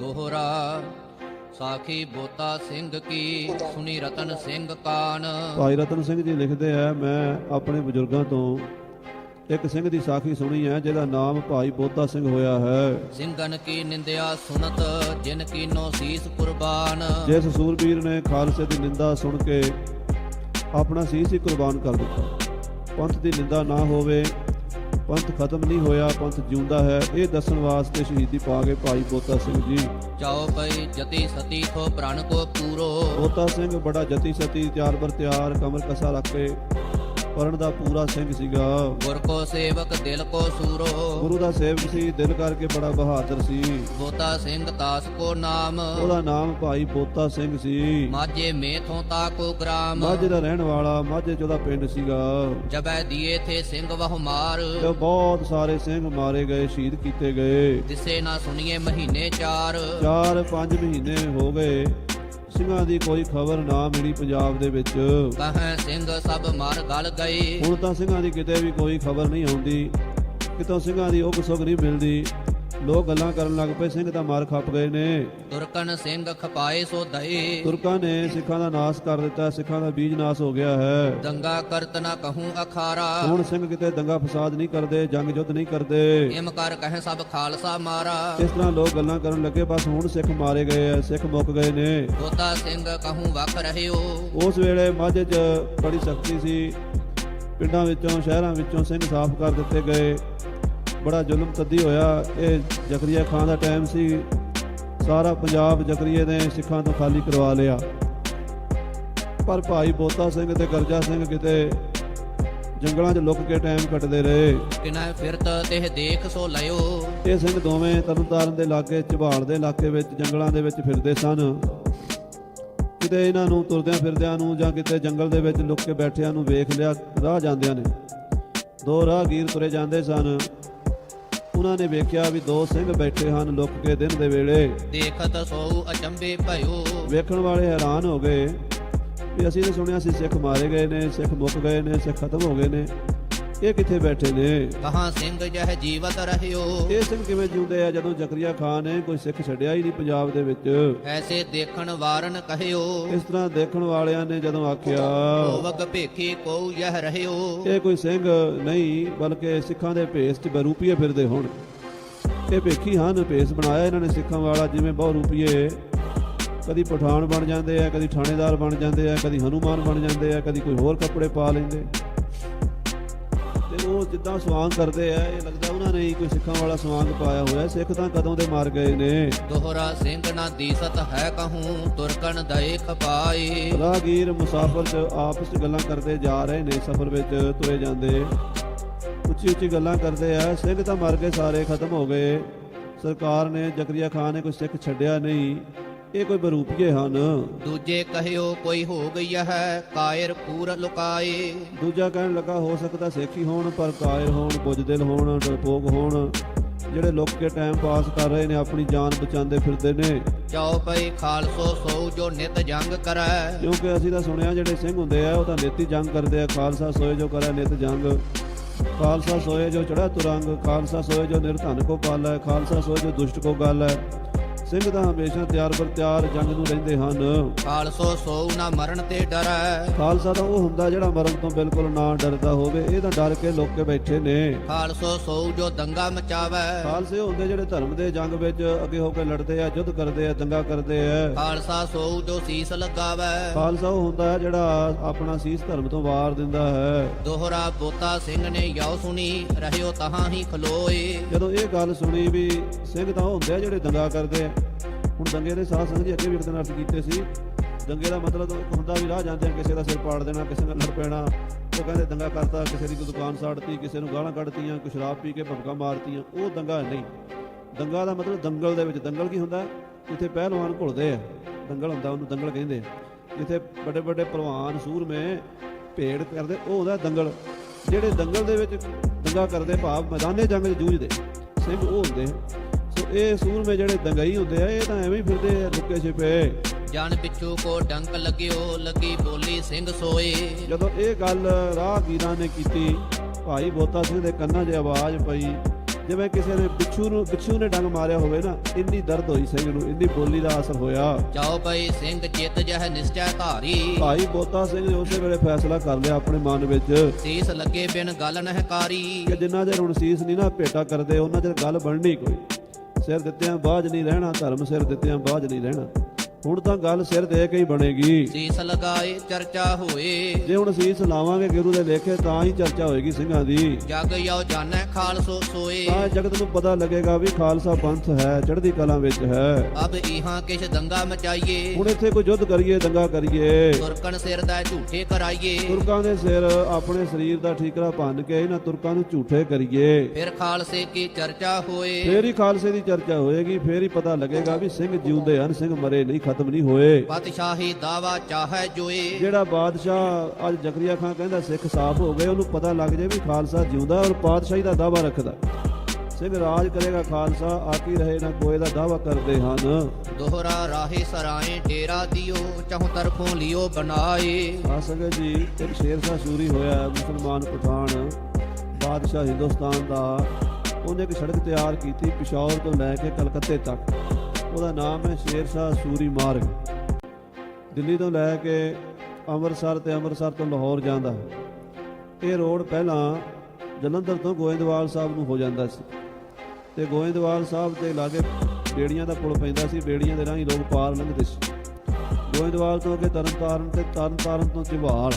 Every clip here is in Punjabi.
ਦੋਹਰਾ ਸਾਖੀ ਬੋਤਾ ਸਿੰਘ ਕੀ ਸੁਨੀ ਰਤਨ ਸਿੰਘ ਕਾਨ। ਭਾਈ ਰਤਨ ਸਿੰਘ ਜੀ ਲਿਖਦੇ ਆ ਮੈਂ ਆਪਣੇ ਬਜ਼ੁਰਗਾਂ ਤੋਂ ਇੱਕ ਸਿੰਘ ਦੀ ਸਾਖੀ ਸੁਣੀ ਹੈ ਜਿਹਦਾ ਨਾਮ ਭਾਈ ਬੋਤਾ ਸਿੰਘ ਹੋਇਆ ਹੈ। ਸਿੰਘਨ ਕੀ ਨਿੰਦਿਆ ਸੁਨਤ ਜਿਨ ਕੀਨੋ ਸੀਸ ਕੁਰਬਾਨ। ਜਿਸ ਸੂਰਬੀਰ ਨੇ ਖਾਲਸੇ ਦੀ ਨਿੰਦਾ ਸੁਣ ਕੇ ਆਪਣਾ ਸੀਸ ਹੀ ਕੁਰਬਾਨ ਕਰ ਦਿੱਤਾ। ਪੰਥ ਦੀ ਨਿੰਦਾ ਨਾ ਹੋਵੇ ਪੰਥ ਖਤਮ ਨਹੀਂ ਹੋਇਆ ਪੰਥ ਜਿਉਂਦਾ ਹੈ। ਇਹ ਦੱਸਣ ਵਾਸਤੇ ਸ਼ਹੀਦੀ ਪਾ ਗਏ ਭਾਈ ਬੋਤਾ ਸਿੰਘ ਜੀ। ਚਾਉ ਪਈ ਜਤੀ ਸਤੀ ਥੋ ਪ੍ਰਣ ਕੋ ਪੂਰੋ। ਬੋਤਾ ਸਿੰਘ ਬੜਾ ਜਤੀ ਸਤੀ ਤਿਆਰ ਬਰ ਤਿਆਰ ਕਮਰ ਕਸਾ ਰੱਖ। ਕੇ ਪੜਨ ਦਾ ਪੂਰਾ ਸਿੰਘ ਸੀਗਾ। ਗੁਰ ਕੋ ਸੇਵਕ ਦਿਲ ਕੋ ਸੂਰੋ। ਗੁਰੂ ਦਾ ਸੇਵਕ ਸੀ ਦਿਲ ਕਰਕੇ ਬੜਾ ਬਹਾਦਰ ਸੀ। ਬੋਤਾ ਸਿੰਘ ਦਾਸ ਕੋ ਨਾਮ। ਉਹਦਾ ਨਾਮ ਭਾਈ ਬੋਤਾ ਸਿੰਘ ਸੀ। ਮਾਝੇ ਮੇਥੋਂ ਤਾ ਕੋ ਗ੍ਰਾਮ। ਮਾਝੇ ਦਾ ਰਹਿਣ ਵਾਲਾ ਮਾਝੇ ਚ ਉਹਦਾ ਪਿੰਡ ਸੀਗਾ। ਜਬੈ ਦੀਏ ਥੇ ਸਿੰਘ ਵਹੁ ਮਾਰ ਤੇ ਬਹੁਤ ਸਾਰੇ ਸਿੰਘ ਮਾਰੇ ਗਏ ਸ਼ਹੀਦ ਕੀਤੇ ਗਏ। ਦਿਸੇ ਨਾ ਸੁਣੀਏ ਮਹੀਨੇ ਚਾਰ। 4-5 ਮਹੀਨੇ ਹੋ ਗਏ। ਸਿੰਘਾਂ ਦੀ ਕੋਈ ਖਬਰ ਨਾ ਮਿਲੀ ਪੰਜਾਬ ਦੇ ਵਿੱਚ। ਕਹੈ ਸਿੰਘ ਸਭ ਮਰ ਗਲ ਗਏ ਹੁਣ ਤਾਂ ਸਿੰਘਾਂ ਦੀ ਕਿਤੇ ਵੀ ਕੋਈ ਖਬਰ ਨਹੀਂ ਆਉਂਦੀ। ਕਿਤੋਂ ਸਿੰਘਾਂ ਦੀ ਉਗ ਸੁਗ ਨਹੀਂ ਮਿਲਦੀ। ਲੋਕ ਗੱਲਾਂ ਕਰਨ ਲੱਗ ਪਏ ਸਿੰਘ ਤਾਂ ਮਾਰ ਖੱਪ ਗਏ ਨੇ। ਤੁਰਕਨ ਸਿੰਘ ਖਪਾਏ ਸੋ ਦਏ ਤੁਰਕਾਂ ਨੇ ਸਿੱਖਾਂ ਦਾ ਨਾਸ਼ ਕਰ ਦਿੱਤਾ ਸਿੱਖਾਂ ਦਾ ਬੀਜ ਨਾਸ਼ ਹੋ ਗਿਆ ਹੈ। ਦੰਗਾ ਕਰਤ ਨਾ ਕਹੂੰ ਅਖਾਰਾ। ਹੁਣ ਸਿੰਘ ਕਿਤੇ ਦੰਗਾ ਫਸਾਦ ਨਹੀਂ ਕਰਦੇ ਜੰਗ ਜੁੱਧ ਨਹੀਂ ਕਰਦੇ। ਇਮ ਕਰ ਕਹੈ ਸਭ ਖਾਲਸਾ ਮਾਰਾ। ਇਸ ਤਰ੍ਹਾਂ ਲੋਕ ਗੱਲਾਂ ਕਰਨ ਲੱਗੇ ਬਸ ਹੁਣ ਸਿੱਖ ਮਾਰੇ ਗਏ ਆ ਸਿੱਖ ਮੁੱਕ ਗਏ ਨੇ। ਬੋਤਾ ਸਿੰਘ ਕਹੂੰ ਵਖ ਰਹਿਓ। ਉਸ ਵੇਲੇ ਮਾਝੇ 'ਚ ਬੜੀ ਸ਼ਕਤੀ ਸੀ। ਪਿੰਡਾਂ ਵਿੱਚੋਂ ਸ਼ਹਿਰਾਂ ਵਿੱਚੋਂ ਸਿੰਘ ਸਾਫ਼ ਕਰ ਦਿੱਤੇ ਗਏ। ਬੜਾ ਜ਼ੁਲਮ ਤੱਦੀ ਹੋਇਆ। ਇਹ ਜ਼ਕਰੀਆ ਖਾਨ ਦਾ ਟਾਈਮ ਸੀ। ਸਾਰਾ ਪੰਜਾਬ ਜ਼ਕਰੀਏ ਨੇ ਸਿੱਖਾਂ ਤੋਂ ਖਾਲੀ ਕਰਵਾ ਲਿਆ। ਪਰ ਭਾਈ ਬੋਤਾ ਸਿੰਘ ਤੇ ਗਰਜਾ ਸਿੰਘ ਕਿਤੇ ਜੰਗਲਾਂ 'ਚ ਲੁੱਕ ਕੇ ਟਾਈਮ ਕੱਟਦੇ ਰਹੇ। ਕਿਨੈ ਫਿਰਤ ਤਿਹ ਦੇਖ ਸੋ ਲਿਓ ਇਹ ਸਿੰਘ ਦੋਵੇਂ ਤਰਨਤਾਰਨ ਦੇ ਲਾਗੇ ਝਬਾਲ ਦੇ ਇਲਾਕੇ ਵਿੱਚ ਜੰਗਲਾਂ ਦੇ ਵਿੱਚ ਫਿਰਦੇ ਸਨ। ਕਿਤੇ ਇਹਨਾਂ ਨੂੰ ਤੁਰਦਿਆਂ ਫਿਰਦਿਆਂ ਨੂੰ ਜਾਂ ਕਿਤੇ ਜੰਗਲ ਦੇ ਵਿੱਚ ਲੁੱਕ ਕੇ ਬੈਠਿਆਂ ਨੂੰ ਵੇਖ ਲਿਆ ਰਾਹ ਜਾਂਦਿਆਂ ਨੇ। ਦੋ ਰਾਹਗੀਰ ਤੁਰੇ ਜਾਂਦੇ ਸਨ। ਉਹਨਾਂ ਨੇ ਵੇਖਿਆ ਵੀ ਦੋ ਸਿੰਘ ਬੈਠੇ ਹਨ ਲੁੱਕ ਕੇ ਦਿਨ ਦੇ ਵੇਲੇ। ਦੇਖਤ ਸੋ ਅਚੰਬੇ ਭਇਓ। ਵੇਖਣ ਵਾਲੇ ਹੈਰਾਨ ਹੋ ਗਏ ਵੀ ਅਸੀਂ ਤਾਂ ਸੁਣਿਆ ਸੀ ਸਿੱਖ ਮਾਰੇ ਗਏ ਨੇ ਸਿੱਖ ਮੁੱਕ ਗਏ ਨੇ ਸਿੱਖ ਖਤਮ ਹੋ ਗਏ ਨੇ। ਇਹ ਕਿੱਥੇ ਬੈਠੇ ਨੇ? ਕਹਾਂ ਸਿੰਘ ਜਹ ਜੀਵਤ ਰਹਿਓ? ਇਹ ਸਿੰਘ ਕਿਵੇਂ ਜਿਉਂਦੇ ਆ ਜਦੋਂ ਜ਼ਕਰੀਆ ਖਾਨ ਨੇ ਕੋਈ ਸਿੱਖ ਛੱਡਿਆ ਹੀ ਨਹੀਂ ਪੰਜਾਬ ਦੇ ਵਿੱਚ? ਐਸੇ ਦੇਖਣ ਵਾਰਨ ਕਹਿਓ। ਇਸ ਤਰ੍ਹਾਂ ਦੇਖਣ ਵਾਲਿਆਂ ਨੇ ਜਦੋਂ ਆਖਿਆ ਹੋਵਗ ਭੇਖੀ ਕੋ ਯਹ ਰਹਿਓ? ਇਹ ਕੋਈ ਸਿੰਘ ਨਹੀਂ ਬਲਕਿ ਸਿੱਖਾਂ ਦੇ ਭੇਸ 'ਚ ਬਰੂਪੀਏ ਫਿਰਦੇ ਹੁਣ। ਇਹ ਭੇਖੀ ਹਨ ਭੇਸ ਬਣਾਇਆ ਇਹਨਾਂ ਨੇ ਸਿੱਖਾਂ ਵਾਲਾ ਜਿਵੇਂ ਬਹੁ ਰੂਪੀਏ। ਕਦੀ ਪਠਾਨ ਬਣ ਜਾਂਦੇ ਆ ਕਦੀ ਥਾਣੇਦਾਰ ਬਣ ਜਾਂਦੇ ਆ ਕਦੀ ਹਨੂਮਾਨ ਬਣ ਜਾਂਦੇ ਆ ਕਦੀ ਕੋਈ ਹੋਰ ਕੱਪੜੇ ਪਾ ਲੈਂਦੇ। ਉਹ ਜਿੱਦਾਂ ਸਵਾਂਗ ਕਰਦੇ ਆ ਇਹ ਲੱਗਦਾ ਉਹਨਾਂ ਨੇ ਹੀ ਕੋਈ ਸਿੱਖਾਂ ਵਾਲਾ ਸਵਾਂਗ ਪਾਇਆ ਹੋਇਆ। ਸਿੱਖ ਤਾਂ ਕਦੋਂ ਦੇ ਮਰ ਗਏ ਨੇ। ਦੋਹਰਾ ਸਿੰਘ ਨਾ ਦੀਸਤ ਹੈ ਕਹੂੰ ਤੁਰਕਨ ਦਏ ਖਪਾਏ ਰਾਹਗੀਰ ਮੁਸਾਫਰ ਚ ਆਪਸ ਚ ਗੱਲਾਂ ਕਰਦੇ ਜਾ ਰਹੇ ਨੇ ਸਫ਼ਰ ਵਿੱਚ ਤੁਰੇ ਜਾਂਦੇ। ਉੱਚੀ ਉੱਚੀ ਗੱਲਾਂ ਕਰਦੇ ਆ ਸਿੰਘ ਤਾਂ ਮਰ ਗਏ ਸਾਰੇ ਖਤਮ ਹੋ ਗਏ। ਸਰਕਾਰ ਨੇ ਜ਼ਕਰੀਆ ਖਾਨ ਨੇ ਕੋਈ ਸਿੱਖ ਛੱਡਿਆ ਨਹੀਂ। ਇਹ ਕੋਈ ਬਰੂਪੀਏ ਹਨ। ਦੂਜੇ ਕਹਿਓ ਕੋਈ ਹੋ ਗਈ ਹੈ ਕਾਇਰ ਪੂਰ ਲੁਕਾਏ। ਦੂਜਾ ਕਹਿਣ ਲੱਗਾ ਹੋ ਸਕਦਾ ਸਿੱਖ ਹੀ ਹੋਣ ਪਰ ਕਾਇਰ ਹੋਣ ਬੁੱਝਦਿਲ ਹੋਣ ਡਰਪੋਕ ਹੋਣ। ਜਿਹੜੇ ਲੁੱਕ ਕੇ ਟਾਈਮ ਪਾਸ ਕਰ ਰਹੇ ਨੇ ਆਪਣੀ ਜਾਨ ਬਚਾਉਂਦੇ ਫਿਰਦੇ ਨੇ। ਚਾਉ ਪਈ ਖਾਲਸੋ ਸੋ ਜੋ ਨਿਤ ਜੰਗ ਕਰੈ। ਕਿਉਂਕਿ ਅਸੀਂ ਤਾਂ ਸੁਣਿਆ ਜਿਹੜੇ ਸਿੰਘ ਹੁੰਦੇ ਆ ਉਹ ਤਾਂ ਨਿੱਤੀ ਜੰਗ ਕਰਦੇ ਆ। ਖਾਲਸਾ ਸੋਏ ਜੋ ਕਰੇ ਨਿਤ ਜੰਗ। ਖਾਲਸਾ ਸੋਏ ਜੋ ਚੜਾ ਤੁਰੰਗ ਖਾਲਸਾ ਸੋਏ ਜੋ ਨਿਰਧਨ ਕੋ ਪਾਲੈ ਖਾਲਸਾ ਸੋਏ ਜੋ ਦੁਸ਼ਟ ਕੋ ਗਾਲੈ। ਸਿੰਘ ਤਾਂ ਹਮੇਸ਼ਾ ਤਿਆਰ ਬਰ ਤਿਆਰ ਜੰਗ ਨੂੰ ਰਹਿੰਦੇ ਹਨ। ਖਾਲਸੋ ਸੋ ਨਾ ਮਰਨ ਤੇ ਡਰੈ। ਖਾਲਸਾ ਤਾਂ ਉਹ ਹੁੰਦਾ ਜਿਹੜਾ ਮਰਨ ਤੋਂ ਬਿਲਕੁਲ ਨਾ ਡਰਦਾ ਹੋਵੇ ਇਹ ਤਾਂ ਡਰ ਕੇ ਲੋਕ ਬੈਠੇ ਨੇ। ਖਾਲਸੋ ਸੋ ਜੋ ਦੰਗਾ ਮਚਾਵੈ। ਖਾਲਸੇ ਹੁੰਦੇ ਜਿਹੜੇ ਧਰਮ ਦੇ ਜੰਗ ਵਿੱਚ ਅੱਗੇ ਹੋ ਕੇ ਲੜਦੇ ਆ ਯੁੱਧ ਕਰਦੇ ਆ ਦੰਗਾ ਕਰਦੇ ਆ। ਖਾਲਸਾ ਸੋ ਜੋ ਸੀਸ ਲਗਾਵੈ। ਖਾਲਸਾ ਉਹ ਹੁੰਦਾ ਹੈ ਜਿਹੜਾ ਆਪਣਾ ਸੀਸ ਧਰਮ ਤੋਂ ਵਾਰ ਦਿੰਦਾ ਹੈ। ਦੋਹਰਾ ਬੋਤਾ ਸਿੰਘ ਨੇ ਯਾਉ ਸੁਣੀ ਰਹਿਓ ਤਹਾਂ ਹੀ ਖਲੋਏ। ਜਦੋਂ ਇਹ ਗੱਲ ਸੁਣੀ ਵੀ ਸਿੰਘ ਤਾਂ ਹੁੰਦੇ ਆ ਜਿਹੜੇ ਦੰਗਾ ਕਰਦੇ ਆ ਹੁਣ ਦੰਗੇ ਦੇ ਸਾਧ ਸੰਗਤ ਜੀ ਅੱਗੇ ਵੀ ਇੱਕ ਦਿਨ ਅਰਥ ਕੀਤੇ ਸੀ। ਦੰਗੇ ਦਾ ਮਤਲਬ ਹੁੰਦਾ ਵੀ ਰਾਹ ਜਾਂਦੇ ਕਿਸੇ ਦਾ ਸਿਰ ਪਾੜ ਦੇਣਾ, ਕਿਸੇ ਨਾਲ ਲੜ ਪੈਣਾ। ਉਹ ਕਹਿੰਦੇ ਦੰਗਾ ਕਰਤਾ, ਕਿਸੇ ਦੀ ਕੋਈ ਦੁਕਾਨ ਸਾੜਤੀ, ਕਿਸੇ ਨੂੰ ਗਾਲਾਂ ਕੱਢਤੀਆਂ, ਕੋਈ ਸ਼ਰਾਬ ਪੀ ਕੇ ਭਬਕਾ ਮਾਰਤੀਆਂ। ਉਹ ਦੰਗਾ ਨਹੀਂ। ਦੰਗਾ ਦਾ ਮਤਲਬ ਦੰਗਲ ਦੇ ਵਿੱਚ ਦੰਗਲ ਕੀ ਹੁੰਦਾ? ਜਿੱਥੇ ਪਹਿਲਵਾਨ ਘੁਲਦੇ ਆ। ਦੰਗਲ ਹੁੰਦਾ, ਉਹਨੂੰ ਦੰਗਲ ਕਹਿੰਦੇ ਜਿੱਥੇ ਵੱਡੇ ਵੱਡੇ ਪਹਿਲਵਾਨ, ਸੂਰਮੇ ਭੇੜ ਕਰਦੇ, ਉਹ ਹੁੰਦਾ ਦੰਗਲ। ਜਿਹੜੇ ਦੰਗਲ ਦੇ ਵਿੱਚ ਦੰਗਾ ਕਰਦੇ, ਭਾਵ ਮੈਦਾਨੇ ਜੰਗ 'ਚ ਜੂਝਦੇ, ਸਿੰਘ ਉਹ ਹੁੰਦੇ ਇਹ ਸੂਰਮੇ ਜਿਹੜੇ ਦੰਗਾਈ ਹੁੰਦੇ ਆ ਇਹ ਤਾਂ ਐਵੇਂ ਹੀ ਫਿਰਦੇ ਆ ਲੁੱਕੇ ਛਿਪੇ। ਜਨ ਪਿੱਛੂ ਕੋ ਡੰਕ ਲੱਗਿਓ ਲੱਗੀ ਬੋਲੀ ਸਿੰਘ ਸੋਏ। ਜਦੋਂ ਇਹ ਗੱਲ ਰਾਹਗੀਰਾਂ ਨੇ ਕੀਤੀ ਭਾਈ ਬੋਤਾ ਸਿੰਘ ਦੇ ਕੰਨਾਂ 'ਚ ਆਵਾਜ਼ ਪਈ ਜਿਵੇਂ ਕਿਸੇ ਨੇ ਬਿੱਛੂ ਨੂੰ ਬਿੱਛੂ ਨੇ ਡੰਗ ਮਾਰਿਆ ਹੋਵੇ ਨਾ ਇੰਨੀ ਦਰਦ ਹੋਈ ਸਿੰਘ ਨੂੰ ਇੰਨੀ ਬੋਲੀ ਦਾ ਅਸਰ ਹੋਇਆ। ਚਾਉ ਪਈ ਸਿੰਘ ਚਿਤ ਜਹ ਨਿਸ਼ਚੈ ਧਾਰੀ। ਭਾਈ ਬੋਤਾ ਸਿੰਘ ਨੇ ਉਸੇ ਵੇਲੇ ਫੈਸਲਾ ਕਰ ਲਿਆ ਆਪਣੇ ਮਨ ਵਿੱਚ। ਸੀਸ ਲੱਗੇ ਬਿਨ ਗੱਲ ਨਹਿ ਕਾਰੀ ਕਿ ਜਿੰਨਾ ਚਿਰ ਹੁਣ ਸੀਸ ਨਹੀਂ ਨਾ ਭੇਟਾ ਕਰਦੇ ਉਹਨਾਂ ਚਿਰ ਗੱਲ ਬਣਨੀ ਕੋਈ। ਸਿਰ ਦਿੱਤਿਆਂ ਬਾਝ ਨਹੀਂ ਰਹਿਣਾ ਧਰਮ ਸਿਰ ਦਿੱਤਿਆਂ ਬਾਝ ਨਹੀਂ ਰਹਿਣਾ। ਹੁਣ ਤਾਂ ਗੱਲ ਸਿਰ ਦੇ ਕੇ ਹੀ ਬਣੇਗੀ। ਸੀਸ ਲਗਾਏ ਚਰਚਾ ਹੋਏ। ਜੇ ਹੁਣ ਸੀਸ ਲਾਵਾਂਗੇ ਗੁਰੂ ਦੇ ਲੇਖੇ ਤਾਂ ਹੀ ਚਰਚਾ ਹੋਏਗੀ ਸਿੰਘਾਂ ਦੀ। ਜਗ ਯੋ ਜਾਣੈ ਖਾਲਸੋ ਸੋਏ। ਤਾਂ ਜਗਤ ਨੂੰ ਪਤਾ ਲੱਗੇਗਾ ਵੀ ਖਾਲਸਾ ਪੰਥ ਹੈ ਚੜ੍ਹਦੀ ਕਲਾ ਵਿੱਚ ਹੈ। ਅਬ ਇਹਾਂ ਕਿਛ ਦੰਗਾ ਮਚਾਈਏ। ਹੁਣ ਇੱਥੇ ਕੋਈ ਯੁੱਧ ਕਰੀਏ ਦੰਗਾ ਕਰੀਏ। ਤੁਰਕਨ ਸਿਰ ਦਾ ਝੂਠੇ ਕਰਾਈਏ। ਤੁਰਕਾਂ ਦੇ ਸਿਰ ਆਪਣੇ ਸਰੀਰ ਦਾ ਠੀਕਰਾ ਭੰਨ ਕੇ ਇਹਨਾਂ ਤੁਰਕਾਂ ਨੂੰ ਝੂਠੇ ਕਰੀਏ। ਫਿਰ ਖਾਲਸੇ ਕੀ ਚਰਚਾ ਹੋਏ? ਫੇਰ ਹੀ ਖਾਲਸੇ ਦੀ ਚਰਚਾ ਹੋਏਗੀ ਫੇਰ ਹੀ ਪਤਾ ਲੱਗੇਗਾ ਵੀ ਸਿੰਘ ਜਿਉਂਦੇ ਹਨ ਸਿੰਘ ਮਰੇ ਨਹੀਂ ਖਤਮ ਨਹੀਂ ਹੋਏ। ਪਤਸ਼ਾਹੀ ਦਾਵਾ ਚਾਹੈ ਜੋਏ। ਜਿਹੜਾ ਬਾਦਸ਼ਾਹ ਅੱਜ ਜ਼ਕਰੀਆ ਖਾਨ ਕਹਿੰਦਾ ਸਿੱਖ ਸਾਫ਼ ਹੋ ਗਏ ਉਹਨੂੰ ਪਤਾ ਲੱਗ ਜਾਏ ਵੀ ਖਾਲਸਾ ਜਿਉਂਦਾ ਔਰ ਪਾਤਸ਼ਾਹੀ ਦਾ ਦਾਵਾ ਰੱਖਦਾ। ਸਿੰਘ ਰਾਜ ਕਰੇਗਾ ਖਾਲਸਾ ਆਕੀ ਰਹੇ ਨਾ ਕੋਏ ਦਾ ਦਾਵਾ ਕਰਦੇ ਹਨ। ਦੋਹਰਾ ਰਾਹੇ ਸਰਾਏ ਡੇਰਾ ਦਿਓ ਚਾਹੂ ਤਰਫੋਂ ਲਿਓ ਬਣਾਏ। ਆ ਸੰਗਤ ਜੀ ਇੱਕ ਸ਼ੇਰ ਸ਼ਾਹ ਸੂਰੀ ਹੋਇਆ ਮੁਸਲਮਾਨ ਪਠਾਨ ਬਾਦਸ਼ਾਹ ਹਿੰਦੁਸਤਾਨ ਦਾ। ਉਹਨੇ ਇੱਕ ਸੜਕ ਤਿਆਰ ਕੀਤੀ ਪਿਸ਼ਾਵਰ ਤੋਂ ਲੈ ਕੇ ਕਲਕੱਤੇ ਤੱਕ। ਉਹਦਾ ਨਾਮ ਹੈ ਸ਼ੇਰ ਸ਼ਾਹ ਸੂਰੀ ਮਾਰਗ। ਦਿੱਲੀ ਤੋਂ ਲੈ ਕੇ ਅੰਮ੍ਰਿਤਸਰ ਤੇ ਅੰਮ੍ਰਿਤਸਰ ਤੋਂ ਲਾਹੌਰ ਜਾਂਦਾ ਇਹ ਰੋਡ ਪਹਿਲਾਂ ਜਲੰਧਰ ਤੋਂ ਗੋਇੰਦਵਾਲ ਸਾਹਿਬ ਨੂੰ ਹੋ ਜਾਂਦਾ ਸੀ। ਤੇ ਗੋਇੰਦਵਾਲ ਸਾਹਿਬ ਦੇ ਲਾਗੇ ਬੇੜੀਆਂ ਦਾ ਪੁਲ ਪੈਂਦਾ ਸੀ ਬੇੜੀਆਂ ਦੇ ਰਾਹੀਂ ਲੋਕ ਪਾਰ ਲੰਘਦੇ ਸੀ। ਗੋਇੰਦਵਾਲ ਤੋਂ ਅੱਗੇ ਤਰਨਤਾਰਨ ਤੇ ਤਰਨਤਾਰਨ ਤੋਂ ਝਬਾਲ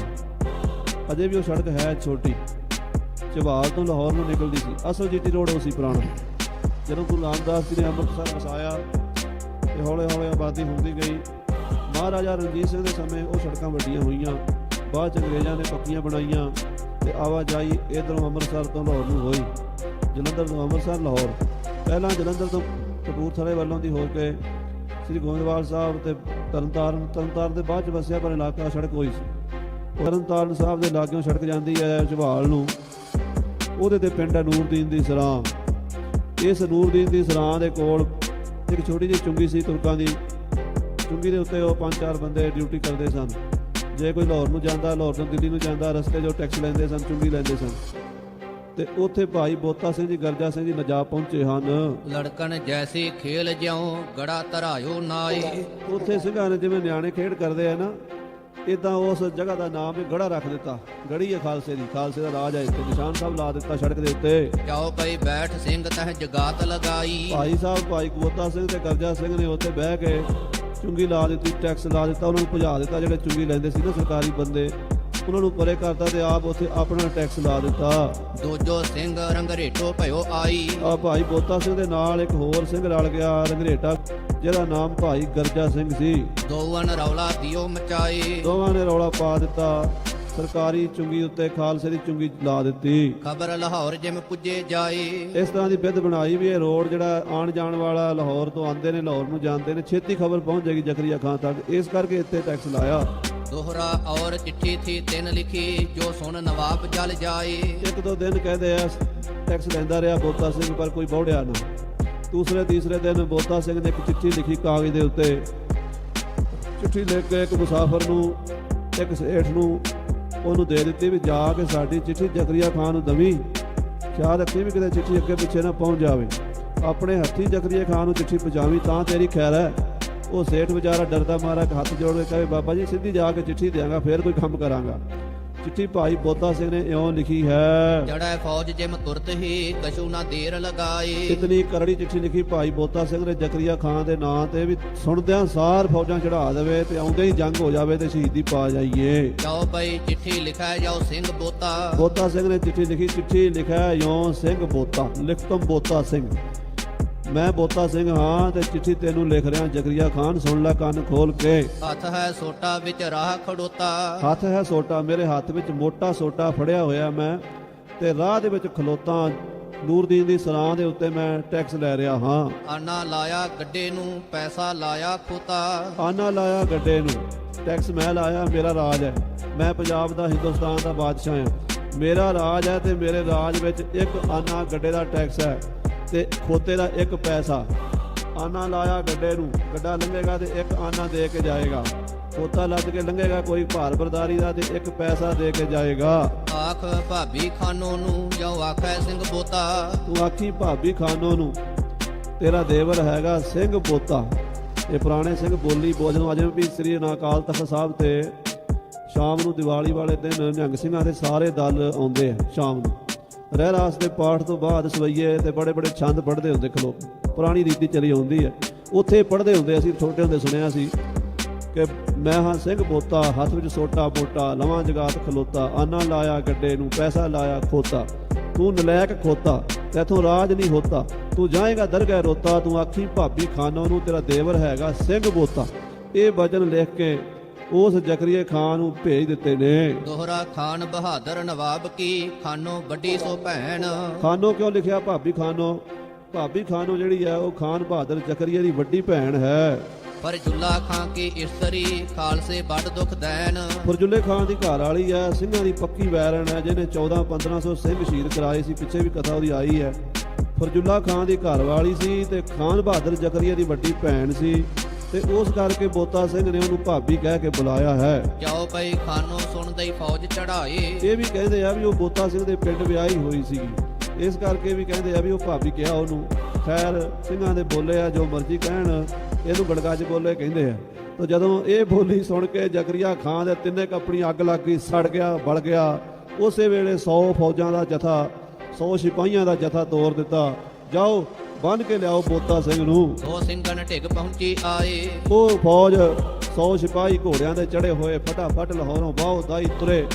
ਅਜੇ ਵੀ ਉਹ ਸੜਕ ਹੈ ਛੋਟੀ। ਝਬਾਲ ਤੋਂ ਲਾਹੌਰ ਨੂੰ ਨਿਕਲਦੀ ਸੀ। ਅਸਲ ਜੀਟੀ ਰੋਡ ਉਹ ਸੀ ਪੁਰਾਣਾ। ਜਦੋਂ ਗੁਰੂ ਰਾਮਦਾਸ ਜੀ ਨੇ ਅੰਮ੍ਰਿਤਸਰ ਵਸਾਇਆ ਤੇ ਹੌਲੇ ਹੌਲੇ ਆਬਾਦੀ ਹੁੰਦੀ ਗਈ। ਮਹਾਰਾਜਾ ਰਣਜੀਤ ਸਿੰਘ ਦੇ ਸਮੇਂ ਉਹ ਸੜਕਾਂ ਵੱਡੀਆਂ ਹੋਈਆਂ, ਬਾਅਦ ਚ ਅੰਗਰੇਜ਼ਾਂ ਨੇ ਪੱਕੀਆਂ ਬਣਾਈਆਂ ਤੇ ਆਵਾਜਾਈ ਇਧਰੋਂ ਅੰਮ੍ਰਿਤਸਰ ਤੋਂ ਲਾਹੌਰ ਨੂੰ ਹੋਈ। ਜਲੰਧਰ ਤੋਂ ਅੰਮ੍ਰਿਤਸਰ, ਲਾਹੌਰ। ਪਹਿਲਾਂ ਜਲੰਧਰ ਤੋਂ ਕਪੂਰਥਲੇ ਵੱਲੋਂ ਦੀ ਹੋ ਕੇ ਸ੍ਰੀ ਗੋਇੰਦਵਾਲ ਸਾਹਿਬ ਤੇ ਤਰਨਤਾਰਨ ਤਰਨਤਾਰਨ ਦੇ ਬਾਅਦ ਚ ਵਸਿਆ ਪਰ ਇਲਾਕਾ ਸੜਕ ਹੋਈ ਸੀ। ਤਰਨਤਾਰਨ ਸਾਹਿਬ ਦੇ ਲਾਗਿਓਂ ਸੜਕ ਜਾਂਦੀ ਹੈ ਝਵਾਲ ਨੂੰ। ਉਹਦੇ ਤੇ ਪਿੰਡ ਹੈ ਨੂਰਦੀਨ ਦੀ ਸਰਾਂ। ਇਸ ਨੂਰਦੀਨ ਦੀ ਸਰਾਂ ਦੇ ਕੋਲ ਇੱਕ ਛੋਟੀ ਜਿਹੀ ਚੁੰਗੀ ਸੀ ਤੁਰਕਾਂ ਦੀ ਚੁੰਗੀ ਦੇ ਉੱਤੇ ਉਹ ਪੰਜ ਚਾਰ ਬੰਦੇ ਡਿਊਟੀ ਕਰਦੇ ਸਨ। ਜੇ ਕੋਈ ਲਾਹੌਰ ਨੂੰ ਜਾਂਦਾ ਲਾਹੌਰ ਤੋਂ ਦਿੱਲੀ ਨੂੰ ਜਾਂਦਾ ਰਸਤੇ ਜੋ ਟੈਕਸ ਲੈਂਦੇ ਸਨ ਚੁੰਗੀ ਲੈਂਦੇ ਸਨ। ਤੇ ਉੱਥੇ ਭਾਈ ਬੋਤਾ ਸਿੰਘ ਜੀ ਗਰਜਾ ਸਿੰਘ ਜੀ ਨਜਾ ਪਹੁੰਚੇ ਹਨ। ਲੜਕਣ ਜੈਸੇ ਖੇਲ ਜਿਉ ਗੜਾ ਧਰਾਇਓ ਨਾਏ। ਉੱਥੇ ਸਿੰਘਾਂ ਨੇ ਜਿਵੇਂ ਨਿਆਣੇ ਖੇਡ ਕਰਦੇ ਆ ਨਾ ਇਦਾਂ ਉਸ ਜਗ੍ਹਾ ਦਾ ਨਾਮ ਹੀ ਗੜਾ ਰੱਖ ਦਿੱਤਾ। ਗੜੀ ਹੈ ਖਾਲਸੇ ਦੀ। ਖਾਲਸੇ ਦਾ ਰਾਜ ਹੈ ਇੱਥੇ। ਨਿਸ਼ਾਨ ਸਾਹਿਬ ਲਾ ਦਿੱਤਾ ਸੜਕ ਦੇ ਉੱਤੇ। ਚਾਉ ਪਈ ਬੈਠ ਸਿੰਘ ਤਹ ਜਗਾਤ ਲਗਾਈ। ਭਾਈ ਸਾਹਿਬ ਭਾਈ ਕੁਵਤਾ ਸਿੰਘ ਤੇ ਕਰਜਾ ਸਿੰਘ ਨੇ ਉੱਥੇ ਬਹਿ ਕੇ ਚੁੰਗੀ ਲਾ ਦਿੱਤੀ ਟੈਕਸ ਲਾ ਦਿੱਤਾ ਉਹਨਾਂ ਨੂੰ ਭਜਾ ਦਿੱਤਾ। ਜਿਹੜੇ ਚੁੰਗੀ ਲੈਂਦੇ ਸੀ ਨਾ ਸਰਕਾਰੀ ਬੰਦੇ ਉਹਨਾਂ ਨੂੰ ਪਰੇ ਕਰਤਾ ਤੇ ਆਪ ਉੱਥੇ ਆਪਣਾ ਟੈਕਸ ਲਾ ਦਿੱਤਾ। ਦੂਜੋ ਸਿੰਘ ਰੰਗਰੇਟੋ ਭਇਓ ਆਈ। ਆ ਭਾਈ ਬੋਤਾ ਸਿੰਘ ਦੇ ਨਾਲ ਇੱਕ ਹੋਰ ਸਿੰਘ ਰਲ ਗਿਆ ਰੰਗਰੇਟਾ ਜਿਹਦਾ ਨਾਮ ਭਾਈ ਗਰਜਾ ਸਿੰਘ ਸੀ। ਦੋਵਨ ਰੌਲਾ ਦਿਓ ਮਚਾਏ ਦੋਵਾਂ ਨੇ ਰੌਲਾ ਪਾ ਦਿੱਤਾ। ਸਰਕਾਰੀ ਚੁੰਗੀ ਉੱਤੇ ਖਾਲਸੇ ਦੀ ਚੁੰਗੀ ਲਾ ਦਿੱਤੀ। ਖਬਰ ਲਾਹੌਰ ਜਿਮ ਪੁੱਜੇ ਜਾਏ ਇਸ ਤਰ੍ਹਾਂ ਦੀ ਵਿਧ ਬਣਾਈ ਵੀ ਇਹ ਰੋਡ ਜਿਹੜਾ ਆਣ ਜਾਣ ਵਾਲਾ ਲਾਹੌਰ ਤੋਂ ਆਉਂਦੇ ਨੇ ਲਾਹੌਰ ਨੂੰ ਜਾਂਦੇ ਨੇ ਛੇਤੀ ਖਬਰ ਪਹੁੰਚ ਜਾਏਗੀ ਜ਼ਕਰੀਆ ਖਾਨ ਤੱਕ। ਇਸ ਕਰਕੇ ਇੱਥੇ ਟੈਕਸ ਲਾਇਆ। ਦੋਹਰਾ ਔਰ ਚਿੱਠੀ ਥੀ ਤਿੰਨ ਲਿਖੀ, ਜੋ ਸੁਣ ਨਵਾਬ ਜਲ ਜਾਏ। ਇੱਕ ਦੋ ਦਿਨ ਕਹਿੰਦੇ ਆ, ਟੈਕਸ ਲੈਂਦਾ ਰਿਹਾ ਬੋਤਾ ਸਿੰਘ, ਪਰ ਕੋਈ ਬੌੜਿਆ ਨਾ। ਦੂਸਰੇ ਤੀਸਰੇ ਦਿਨ ਬੋਤਾ ਸਿੰਘ ਨੇ ਇੱਕ ਚਿੱਠੀ ਲਿਖੀ ਕਾਗਜ਼ ਦੇ ਉੱਤੇ। ਚਿੱਠੀ ਲਿਖ ਕੇ ਇੱਕ ਮੁਸਾਫਰ ਨੂੰ, ਇੱਕ ਸੇਠ ਨੂੰ ਉਹਨੂੰ ਦੇ ਦਿੱਤੀ ਵੀ ਜਾ ਕੇ ਸਾਡੀ ਚਿੱਠੀ ਜ਼ਕਰੀਆ ਖਾਨ ਨੂੰ ਦਵੀ। ਖਿਆਲ ਰੱਖੀ ਵੀ ਕਿਤੇ ਚਿੱਠੀ ਅੱਗੇ ਪਿੱਛੇ ਨਾ ਪਹੁੰਚ ਜਾਵੇ। ਆਪਣੇ ਹੱਥੀ ਜ਼ਕਰੀਆ ਖਾਨ ਨੂੰ ਚਿੱਠੀ ਪਹੁੰਚਾਵੀ, ਤਾਂ ਤੇਰੀ ਖੈਰ ਹੈ। ਉਹ ਸੇਠ ਵਿਚਾਰਾ ਡਰਦਾ ਮਾਰਾ ਹੱਥ ਜੋੜ ਕੇ ਕਹੇ ਬਾਬਾ ਜੀ ਸਿੱਧੀ ਜਾ ਕੇ ਚਿੱਠੀ ਦਿਆਂਗਾ ਫੇਰ ਕੋਈ ਕੰਮ ਕਰਾਂਗਾ। ਚਿੱਠੀ ਭਾਈ ਬੋਤਾ ਸਿੰਘ ਨੇ ਇਉਂ ਲਿਖੀ ਹੈ ਜੜਾ ਫੌਜ ਜਿਮ ਤੁਰਤ ਹੀ ਕਛੂ ਨਾ ਦੇਰ ਲਗਾਏ ਇਤਨੀ ਕਰੜੀ ਚਿੱਠੀ ਲਿਖੀ ਭਾਈ ਬੋਤਾ ਸਿੰਘ ਨੇ ਜ਼ਕਰੀਆ ਖਾਨ ਦੇ ਨਾਂ ਤੇ ਵੀ ਸੁਣਦਿਆਂ ਸਾਰ ਫੌਜਾਂ ਚੜਾ ਦੇਵੇ ਤੇ ਆਉਂਦੇ ਹੀ ਜੰਗ ਹੋ ਜਾਵੇ ਤੇ ਸ਼ਹੀਦੀ ਪਾ ਜਾਈਏ। ਜਾਓ ਪਈ ਚਿੱਠੀ ਲਿਖੈ ਜਾਓ ਸਿੰਘ ਬੋਤਾ। ਬੋਤਾ ਸਿੰਘ ਨੇ ਚਿੱਠੀ ਲਿਖੀ ਚਿੱਠੀ ਲਿਖਿਆ ਯੋਂ ਸਿੰਘ ਬੋਤਾ ਲਿਖਤਮ ਬੋਤਾ ਸਿੰਘ। ਮੈਂ ਬੋਤਾ ਸਿੰਘ ਹਾਂ ਤੇ ਚਿੱਠੀ ਤੈਨੂੰ ਲਿਖ ਰਿਹਾ। ਜ਼ਕਰੀਆ ਖਾਨ ਸੁਣ ਲੈ ਕੰਨ ਖੋਲ ਕੇ। ਹੱਥ ਹੈ ਸੋਟਾ ਵਿੱਚ ਰਾਹ ਖੜੋਤਾ। ਹੱਥ ਹੈ ਸੋਟਾ ਮੇਰੇ ਹੱਥ ਵਿੱਚ ਮੋਟਾ ਸੋਟਾ ਫੜਿਆ ਹੋਇਆ ਮੈਂ ਤੇ ਰਾਹ ਦੇ ਵਿੱਚ ਖਲੋਤਾ। ਨੂਰਦੀਨ ਦੀ ਸਰਾਂ ਦੇ ਉੱਤੇ ਮੈਂ ਟੈਕਸ ਲੈ ਰਿਹਾ ਹਾਂ। ਆਨਾ ਲਾਇਆ ਗੱਡੇ ਨੂੰ ਪੈਸਾ ਲਾਇਆ ਖੋਤਾ। ਆਨਾ ਲਾਇਆ ਗੱਡੇ ਨੂੰ ਟੈਕਸ ਮੈਂ ਲਾਇਆ ਮੇਰਾ ਰਾਜ ਹੈ। ਮੈਂ ਪੰਜਾਬ ਦਾ ਹਿੰਦੁਸਤਾਨ ਦਾ ਬਾਦਸ਼ਾਹ ਹਾਂ। ਮੇਰਾ ਰਾਜ ਹੈ ਤੇ ਮੇਰੇ ਰਾਜ ਵਿੱਚ ਇੱਕ ਆਨਾ ਗੱਡੇ ਦਾ ਟੈਕਸ ਹੈ। ਤੇ ਖੋਤੇ ਦਾ ਇੱਕ ਪੈਸਾ। ਆਨਾ ਲਾਇਆ ਗੱਡੇ ਨੂੰ ਗੱਡਾ ਲੰਘੇਗਾ ਤੇ ਇੱਕ ਆਨਾ ਦੇ ਕੇ ਜਾਏਗਾ। ਪੋਤਾ ਲੱਦ ਕੇ ਲੰਘੇਗਾ ਕੋਈ ਭਾਰ ਬਰਦਾਰੀ ਦਾ ਤੇ ਇੱਕ ਪੈਸਾ ਦੇ ਕੇ ਜਾਏਗਾ। ਆਖ ਭਾਬੀ ਖਾਨੋ ਨੂੰ ਜੋ ਆਖੈ ਸਿੰਘ ਬੋਤਾ ਤੂੰ ਆਖੀ ਭਾਬੀ ਖਾਨੋ ਨੂੰ ਤੇਰਾ ਦੇਵਰ ਹੈਗਾ ਸਿੰਘ ਬੋਤਾ ਇਹ ਪੁਰਾਣੇ ਸਿੰਘ ਬੋਲੀ ਬੋਲ ਨੂੰ ਅਜੇ ਵੀ ਸ੍ਰੀ ਅਕਾਲ ਤਖਤ ਸਾਹਿਬ ਤੇ ਸ਼ਾਮ ਨੂੰ ਦੀਵਾਲੀ ਵਾਲੇ ਦਿਨ ਨਿਹੰਗ ਸਿੰਘਾਂ ਦੇ ਸਾਰੇ ਦਲ ਆਉਂਦੇ ਆ ਸ਼ਾਮ ਨੂੰ। ਰਹਿ ਰਾਸ ਦੇ ਪਾਠ ਤੋਂ ਬਾਅਦ ਸਵਈਏ ਤੇ ਬੜੇ ਬੜੇ ਛੰਦ ਪੜ੍ਹਦੇ ਹੁੰਦੇ ਖਲੋ ਪੁਰਾਣੀ ਰੀਤੀ ਚਲੀ ਆਉਂਦੀ ਹੈ। ਉੱਥੇ ਪੜ੍ਹਦੇ ਹੁੰਦੇ ਅਸੀਂ, ਛੋਟੇ ਹੁੰਦੇ ਸੁਣਿਆ ਸੀ ਕਿ ਮੈਂ ਹਾਂ ਸਿੰਘ ਬੋਤਾ ਹੱਥ ਵਿੱਚ ਸੋਟਾ ਬੋਟਾ, ਲਵਾਂ ਜਗਾਤ ਖਲੋਤਾ, ਆਨਾ ਲਾਇਆ ਗੱਡੇ ਨੂੰ, ਪੈਸਾ ਲਾਇਆ ਖੋਤਾ। ਤੂੰ ਨਲਾਇਕ ਖੋਤਾ, ਤੇਥੋਂ ਰਾਜ ਨਹੀਂ ਹੋਤਾ। ਤੂੰ ਜਾਏਗਾ ਦਰਗਹਿ ਰੋਤਾ, ਤੂੰ ਆਖੀ ਭਾਬੀ ਖਾਨਾ ਨੂੰ ਤੇਰਾ ਦੇਵਰ ਹੈਗਾ ਸਿੰਘ ਬੋਤਾ ਇਹ ਵਚਨ ਲਿਖ ਕੇ ਉਸ ਜ਼ਕਰੀਏ ਖਾਨ ਨੂੰ ਭੇਜ ਦਿੱਤੇ ਨੇ। ਦੋਹਰਾ ਖਾਨ ਬਹਾਦਰ ਨਵਾਬ ਕੀ? ਖਾਨੋ ਵੱਡੀ ਸੋ ਭੈਣ। ਖਾਨੋ ਕਿਉਂ ਲਿਖਿਆ? ਭਾਬੀ ਖਾਨੋ। ਭਾਬੀ ਖਾਨੋ ਜਿਹੜੀ ਹੈ ਉਹ ਖਾਨ ਬਹਾਦਰ ਜ਼ਕਰੀਆ ਦੀ ਵੱਡੀ ਭੈਣ ਹੈ। ਪਰ ਜੁੱਲਾ ਖਾਂ ਕੀ ਇਸਤਰੀ? ਖਾਲਸੇ ਵੱਡ ਦੁਖ ਦੈਨ। ਫਰਜੁੱਲੇ ਖਾਨ ਦੀ ਘਰ ਵਾਲੀ ਹੈ ਸਿੰਘਾਂ ਦੀ ਪੱਕੀ ਵੈਰਣ ਹੈ ਜਿਹਨੇ 14 1500 ਸਿੰਘ ਸ਼ਹੀਦ ਕਰਾਏ ਸੀ ਪਿੱਛੇ ਵੀ ਕਥਾ ਉਹਦੀ ਆਈ ਹੈ। ਫਰਜੁੱਲਾ ਖਾਨ ਦੀ ਘਰ ਵਾਲੀ ਸੀ ਤੇ ਖਾਨ ਬਹਾਦਰ ਜ਼ਕਰੀਆ ਦੀ ਵੱਡੀ ਭੈਣ ਸੀ। ਤੇ ਉਸ ਕਰਕੇ ਬੋਤਾ ਸਿੰਘ ਨੇ ਉਹਨੂੰ ਭਾਬੀ ਕਹਿ ਕੇ ਬੁਲਾਇਆ ਹੈ। ਜਾਓ ਪਈ ਖਾਨੋ ਸੁਣਦਈ ਫੌਜ ਚੜਾਏ ਇਹ ਵੀ ਕਹਿੰਦੇ ਆ ਵੀ ਉਹ ਬੋਤਾ ਸਿੰਘ ਦੇ ਪਿੰਡ ਵਿਆਹੀ ਹੋਈ ਸੀਗੀ। ਇਸ ਕਰਕੇ ਵੀ ਕਹਿੰਦੇ ਆ ਵੀ ਉਹ ਭਾਬੀ ਕਿਹਾ ਉਹਨੂੰ ਖੈਰ ਸਿੰਘਾਂ ਦੇ ਬੋਲੇ ਆ ਜੋ ਮਰਜ਼ੀ ਕਹਿਣ ਇਹਨੂੰ ਗੜਗੱਜ ਬੋਲੇ ਕਹਿੰਦੇ ਆ। ਤਾਂ ਜਦੋਂ ਇਹ ਬੋਲੀ ਸੁਣ ਕੇ ਜ਼ਕਰੀਆ ਖਾਨ ਦੇ ਤਿੰਨੇ ਕੱਪੜੀ ਅੱਗ ਲੱਗ ਗਈ ਸੜ ਗਿਆ ਬਲ ਗਿਆ। ਉਸੇ ਵੇਲੇ 100 ਫੌਜਾਂ ਦਾ ਜਥਾ 100 ਸਿਪਾਹੀਆਂ ਦਾ ਜਥਾ ਤੋਰ ਦਿੱਤਾ। ਜਾਓ ਬੰਨ ਕੇ ਲਿਆਓ ਬੋਤਾ ਸਿੰਘ ਨੂੰ। ਸੋ ਸਿੰਘਨ ਢਿੱਗ ਪਹੁੰਚੀ ਆਏ। ਉਹ ਫੌਜ 100 ਸਿਪਾਹੀ ਘੋੜਿਆਂ ਦੇ ਚੜੇ ਹੋਏ ਫਟਾਫਟ ਲਾਹੌਰੋਂ ਬਾਹੋ ਦਾਈ ਤੁਰੇ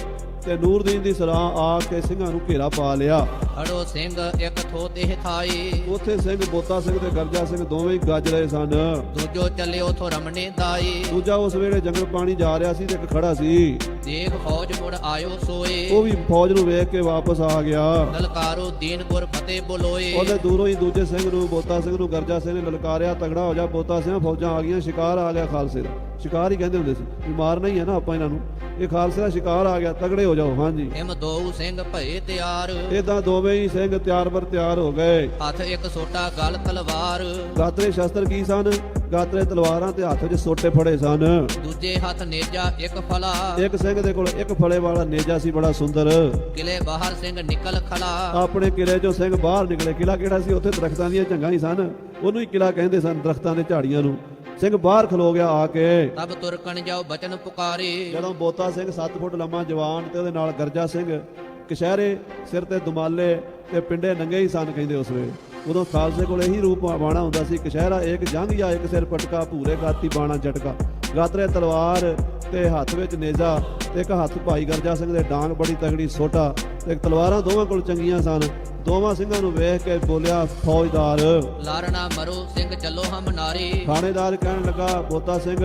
ਤੇ ਨੂਰਦੀਨ ਦੀ ਸਰਾਂ ਆ ਕੇ ਸਿੰਘਾਂ ਨੂੰ ਘੇਰਾ ਪਾ ਲਿਆ। ਹੜੋ ਸਿੰਘ ਇੱਕ ਥੋ ਤੇ ਥਾਈ। ਉੱਥੇ ਸਿੰਘ ਬੋਤਾ ਸਿੰਘ ਤੇ ਗਰਜਾ ਸਿੰਘ ਦੋਵੇਂ ਹੀ ਗੱਜ ਰਹੇ ਸਨ। ਦੂਜੋ ਚੱਲੇ ਉਥੋਂ ਰਮਣੇ ਦਾਈ। ਦੂਜਾ ਉਸ ਵੇਲੇ ਜੰਗਲ ਪਾਣੀ ਜਾ ਰਿਹਾ ਸੀ ਤੇ ਇੱਕ ਖੜਾ ਸੀ। ਦੇਖ ਫੌਜ ਮੁੜ ਆਇਓ ਸੋਏ। ਉਹ ਵੀ ਫੌਜ ਨੂੰ ਵੇਖ ਕੇ ਵਾਪਸ ਆ ਗਿਆ। ਲਲਕਾਰੋ ਦੀਨ ਗੁਰ ਫਤਿਹ ਬੁਲੋਏ। ਉਹਦੇ ਦੂਰੋਂ ਹੀ ਦੂਜੇ ਸਿੰਘ ਨੂੰ ਬੋਤਾ ਸਿੰਘ ਨੂੰ ਗਰਜਾ ਸਿੰਘ ਨੇ ਲਲਕਾਰਿਆ ਤਗੜਾ ਹੋ ਜਾ ਬੋਤਾ ਸਿੰਘ ਫੌਜਾਂ ਆ ਗਈਆਂ ਸ਼ਿਕਾਰ ਆ ਗਿਆ ਖਾਲਸੇ ਦਾ। ਸ਼ਿਕਾਰ ਹੀ ਕਹਿੰਦੇ ਹੁੰਦੇ ਸੀ ਵੀ ਮਾਰਨਾ ਹੀ ਹੈ ਨਾ ਆਪਾਂ ਇਹਨਾਂ ਨੂੰ। ਇਹ ਖਾਲਸੇ ਦਾ ਸ਼ਿਕਾਰ ਆ ਗਿਆ ਤਗੜੇ ਹੋ ਜਾਓ ਹਾਂਜੀ। ਹਿਮ ਦੋਉ ਸਿੰਘ ਭਏ ਤਿਆਰ। ਇਦਾਂ ਦੋਵੇਂ ਹੀ ਸਿੰਘ ਤਿਆਰ ਬਰ ਤਿਆਰ ਹੋ ਗਏ। ਹੱਥ ਇੱਕ ਸੋਟਾ ਗਲ ਤਲਵਾਰ। ਗਾਤਰੇ ਸ਼ਸਤਰ ਕੀ ਸਨ? ਗਾਤਰੇ ਤਲਵਾਰਾਂ ਤੇ ਹੱਥ 'ਚ ਸੋਟੇ ਫੜੇ ਸਨ। ਦੂਜੇ ਹੱਥ ਨੇਜਾ ਇੱਕ ਫਲਾ। ਇੱਕ ਸਿੰਘ ਦੇ ਕੋਲ ਇੱਕ ਫਲੇ ਵਾਲਾ ਨੇਜਾ ਸੀ ਬੜਾ ਸੁੰਦਰ। ਕਿਲੇ ਬਾਹਰ ਸਿੰਘ ਨਿਕਲ ਖਲਾ ਆਪਣੇ ਕਿਲੇ 'ਚੋਂ ਸਿੰਘ ਬਾਹਰ ਨਿਕਲੇ। ਕਿਲਾ ਕਿਹੜਾ ਸੀ? ਉੱਥੇ ਦਰਖਤਾਂ ਦੀਆਂ ਝੰਗਾਂ ਹੀ ਸਨ। ਉਹਨੂੰ ਹੀ ਕਿਲਾ ਕਹਿੰਦੇ ਸਨ ਦਰਖਤਾਂ ਦੇ ਝਾੜੀਆਂ ਨੂੰ। ਸਿੰਘ ਬਾਹਰ ਖਲੋ ਗਿਆ ਆ ਕੇ। ਤਬ ਤੁਰਕਣ ਜਾਓ ਬਚਨ ਪੁਕਾਰੇ। ਜਦੋਂ ਬੋਤਾ ਸਿੰਘ 7 ਫੁੱਟ ਲੰਮਾ ਜਵਾਨ ਤੇ ਉਹਦੇ ਨਾਲ ਗਰਜਾ ਸਿੰਘ ਕਸ਼ਹਿਰੇ ਸਿਰ ਤੇ ਦੁਮਾਲੇ ਤੇ ਪਿੰਡੇ ਨੰਗੇ ਹੀ ਸਨ ਕਹਿੰਦੇ ਉਸ ਵੇਲੇ। ਉਦੋਂ ਖਾਲਸੇ ਕੋਲ ਇਹੀ ਰੂਪ ਬਾਣਾ ਹੁੰਦਾ ਸੀ ਕਸ਼ਹਿਰਾ ਇੱਕ ਜੰਗ ਜਾਂ ਇੱਕ ਸਿਰ ਪਟਕਾ ਭੂਰੇ ਗਾਤੀ ਬਾਣਾ ਝਟਕਾ। ਗਾਤਰੇ ਤਲਵਾਰ ਤੇ ਹੱਥ ਵਿੱਚ ਨੇਜ਼ਾ ਤੇ ਇੱਕ ਹੱਥ ਭਾਈ ਗਰਜਾ ਸਿੰਘ ਦੇ ਡਾਂਗ ਬੜੀ ਤਗੜੀ ਸੋਟਾ ਤੇ ਤਲਵਾਰਾਂ ਦੋਵਾਂ ਕੋਲ ਚੰਗੀਆਂ ਸਨ। ਦੋਵਾਂ ਸਿੰਘਾਂ ਨੂੰ ਵੇਖ ਕੇ ਬੋਲਿਆ ਫੌਜਦਾਰ ਲਾਰਣਾ ਮਰੋ ਸਿੰਘ ਚੱਲੋ ਹਮ ਨਾਰੇ। ਥਾਣੇਦਾਰ ਕਹਿਣ ਲੱਗਾ ਬੋਤਾ ਸਿੰਘ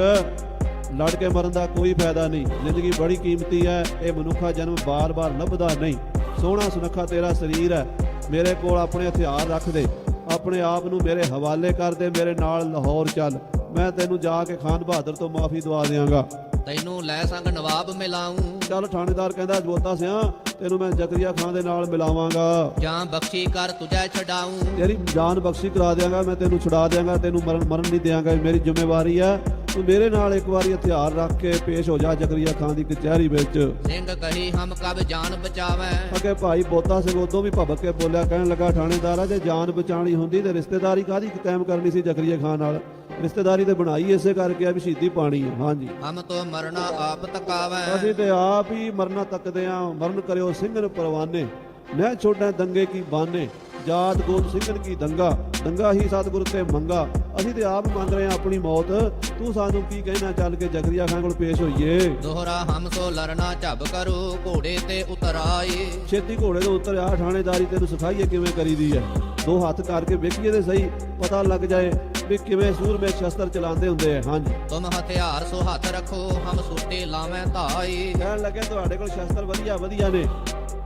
ਲੜ ਕੇ ਮਰਨ ਦਾ ਕੋਈ ਫਾਇਦਾ ਨਹੀਂ। ਜ਼ਿੰਦਗੀ ਬੜੀ ਕੀਮਤੀ ਹੈ। ਇਹ ਮਨੁੱਖਾ ਜਨਮ ਬਾਰ-ਬਾਰ ਲੱਭਦਾ ਨਹੀਂ। ਸੋਹਣਾ ਸੁਨੱਖਾ ਤੇਰਾ ਸਰੀਰ ਹੈ। ਮੇਰੇ ਕੋਲ ਆਪਣੇ ਹਥਿਆਰ ਰੱਖ ਦੇ। ਆਪਣੇ ਆਪ ਨੂੰ ਮੇਰੇ ਹਵਾਲੇ ਕਰ ਦੇ। ਮੇਰੇ ਨਾਲ ਲਾਹੌਰ ਚੱਲ। ਮੈਂ ਤੈਨੂੰ ਜਾ ਕੇ ਖਾਨ ਬਹਾਦਰ ਤੋਂ ਮਾਫੀ ਦਵਾ ਦਿਆਂਗਾ। ਤੈਨੂੰ ਲੈ ਸੰਗ ਨਵਾਬ ਮਿਲਾਉਂ ਚੱਲ ਥਾਣੇਦਾਰ ਕਹਿੰਦਾ ਬੋਤਾ ਸਿਆ ਤੈਨੂੰ ਮੈਂ ਜ਼ਕਰੀਆ ਖਾਨ ਦੇ ਨਾਲ ਮਿਲਾਵਾਂਗਾ। ਜਾਂ ਬਖਸ਼ੀ ਕਰ ਤੁਝੈ ਛਡਾਉਂ ਤੇਰੀ ਜਾਨ ਬਖਸ਼ੀ ਕਰਾ ਦਿਆਂਗਾ। ਮੈਂ ਤੈਨੂੰ ਛੁਡਾ ਦਿਆਂਗਾ। ਤੈਨੂੰ ਮਰਨ ਮਰਨ ਨਹੀਂ ਇਹ ਮੇਰੀ ਜ਼ਿੰਮੇਵਾਰੀ ਹੈ। ਮੇਰੇ ਨਾਲ ਇੱਕ ਵਾਰੀ ਹਥਿਆਰ ਰੱਖ ਕੇ ਪੇਸ਼ ਹੋ ਜਾ ਜ਼ਕਰੀਆ ਖਾਨ ਦੀ ਕਚਹਿਰੀ ਵਿੱਚ। ਸਿੰਘ ਕਹੀ ਹਮ ਕਬ ਜਾਨ ਬਚਾਵੈ। ਅਗੇ ਭਾਈ ਬੋਤਾ ਸਿੰਘ ਉਦੋਂ ਵੀ ਭਬਕ ਕੇ ਬੋਲਿਆ ਕਹਿਣ ਲੱਗਾ ਥਾਣੇਦਾਰਾ ਜੇ ਜਾਨ ਬਚਾਣੀ ਹੁੰਦੀ ਤੇ ਰਿਸ਼ਤੇਦਾਰੀ ਕਾਦੀ ਕਾਇਮ ਕਰਨੀ ਸੀ ਜ਼ਕਰੀਆ ਖਾਨ ਨਾਲ? ਰਿਸ਼ਤੇਦਾਰੀ ਤੇ ਬਣਾਈ ਇਸੇ ਕਰਕੇ ਆ ਵੀ ਸ਼ਹੀਦੀ ਪਾਣੀ ਹੈ ਹਾਂਜੀ। ਹਮ ਤੋ ਮਰਨਾ ਆਪ ਤਕਾਵੈ। ਅਸੀਂ ਤੇ ਆਪ ਹੀ ਮਰਨਾ ਤੱਕਦੇ ਆ। ਮਰਨ ਕਰਿਓ ਸਿੰਘਨ ਪਰਵਾਨੇ। ਮੈਂ ਛੋਟਾ ਦੰਗੇ ਕੀ ਬਾਨੇ। ਜਾਤ ਗੋਤ ਸਿੰਘਨ ਕੀ ਦੰਗਾ। ਦੰਗਾ ਹੀ ਸਤਿਗੁਰ ਤੇ ਮੰਗਾ। ਅਸੀਂ ਤੇ ਆਪ ਮੰਗ ਰਹੇ ਆ ਆਪਣੀ ਮੌਤ। ਤੂੰ ਸਾਨੂੰ ਕੀ ਕਹਿਣਾ ਚੱਲ ਕੇ ਜ਼ਕਰੀਆ ਖਾਨ ਕੋਲ ਪੇਸ਼ ਹੋਈਏ? ਦੋਹਰਾ ਹਮ ਸੋ ਲੜਨਾ ਝਬ ਕਰੋ ਘੋੜੇ ਤੇ ਉਤਰਾਏ ਛੇਤੀ ਘੋੜੇ ਤੋਂ ਉੱਤਰ ਆ ਥਾਣੇਦਾਰੀ ਤੈਨੂੰ ਸਿਖਾਈਏ ਕਿਵੇਂ ਕਰੀਦੀ ਹੈ। ਦੋ ਹੱਥ ਕਰਕੇ ਵੇਖੀਏ ਤੇ ਸਹੀ ਪਤਾ ਲੱਗ ਜਾਏ ਵੀ ਕਿਵੇਂ ਸੂਰਮੇ ਸ਼ਸਤਰ ਚਲਾਉਂਦੇ ਹੁੰਦੇ ਆ। ਹਾਂਜੀ। ਤੁਮ ਹਥਿਆਰ ਸੋ ਹੱਥ ਰੱਖੋ ਹਮ ਸੋਟੇ ਲਾਵੇਂ ਧਾਈ ਕਹਿਣ ਲੱਗੇ ਤੁਹਾਡੇ ਕੋਲ ਸ਼ਸਤਰ ਵਧੀਆ ਵਧੀਆ ਨੇ।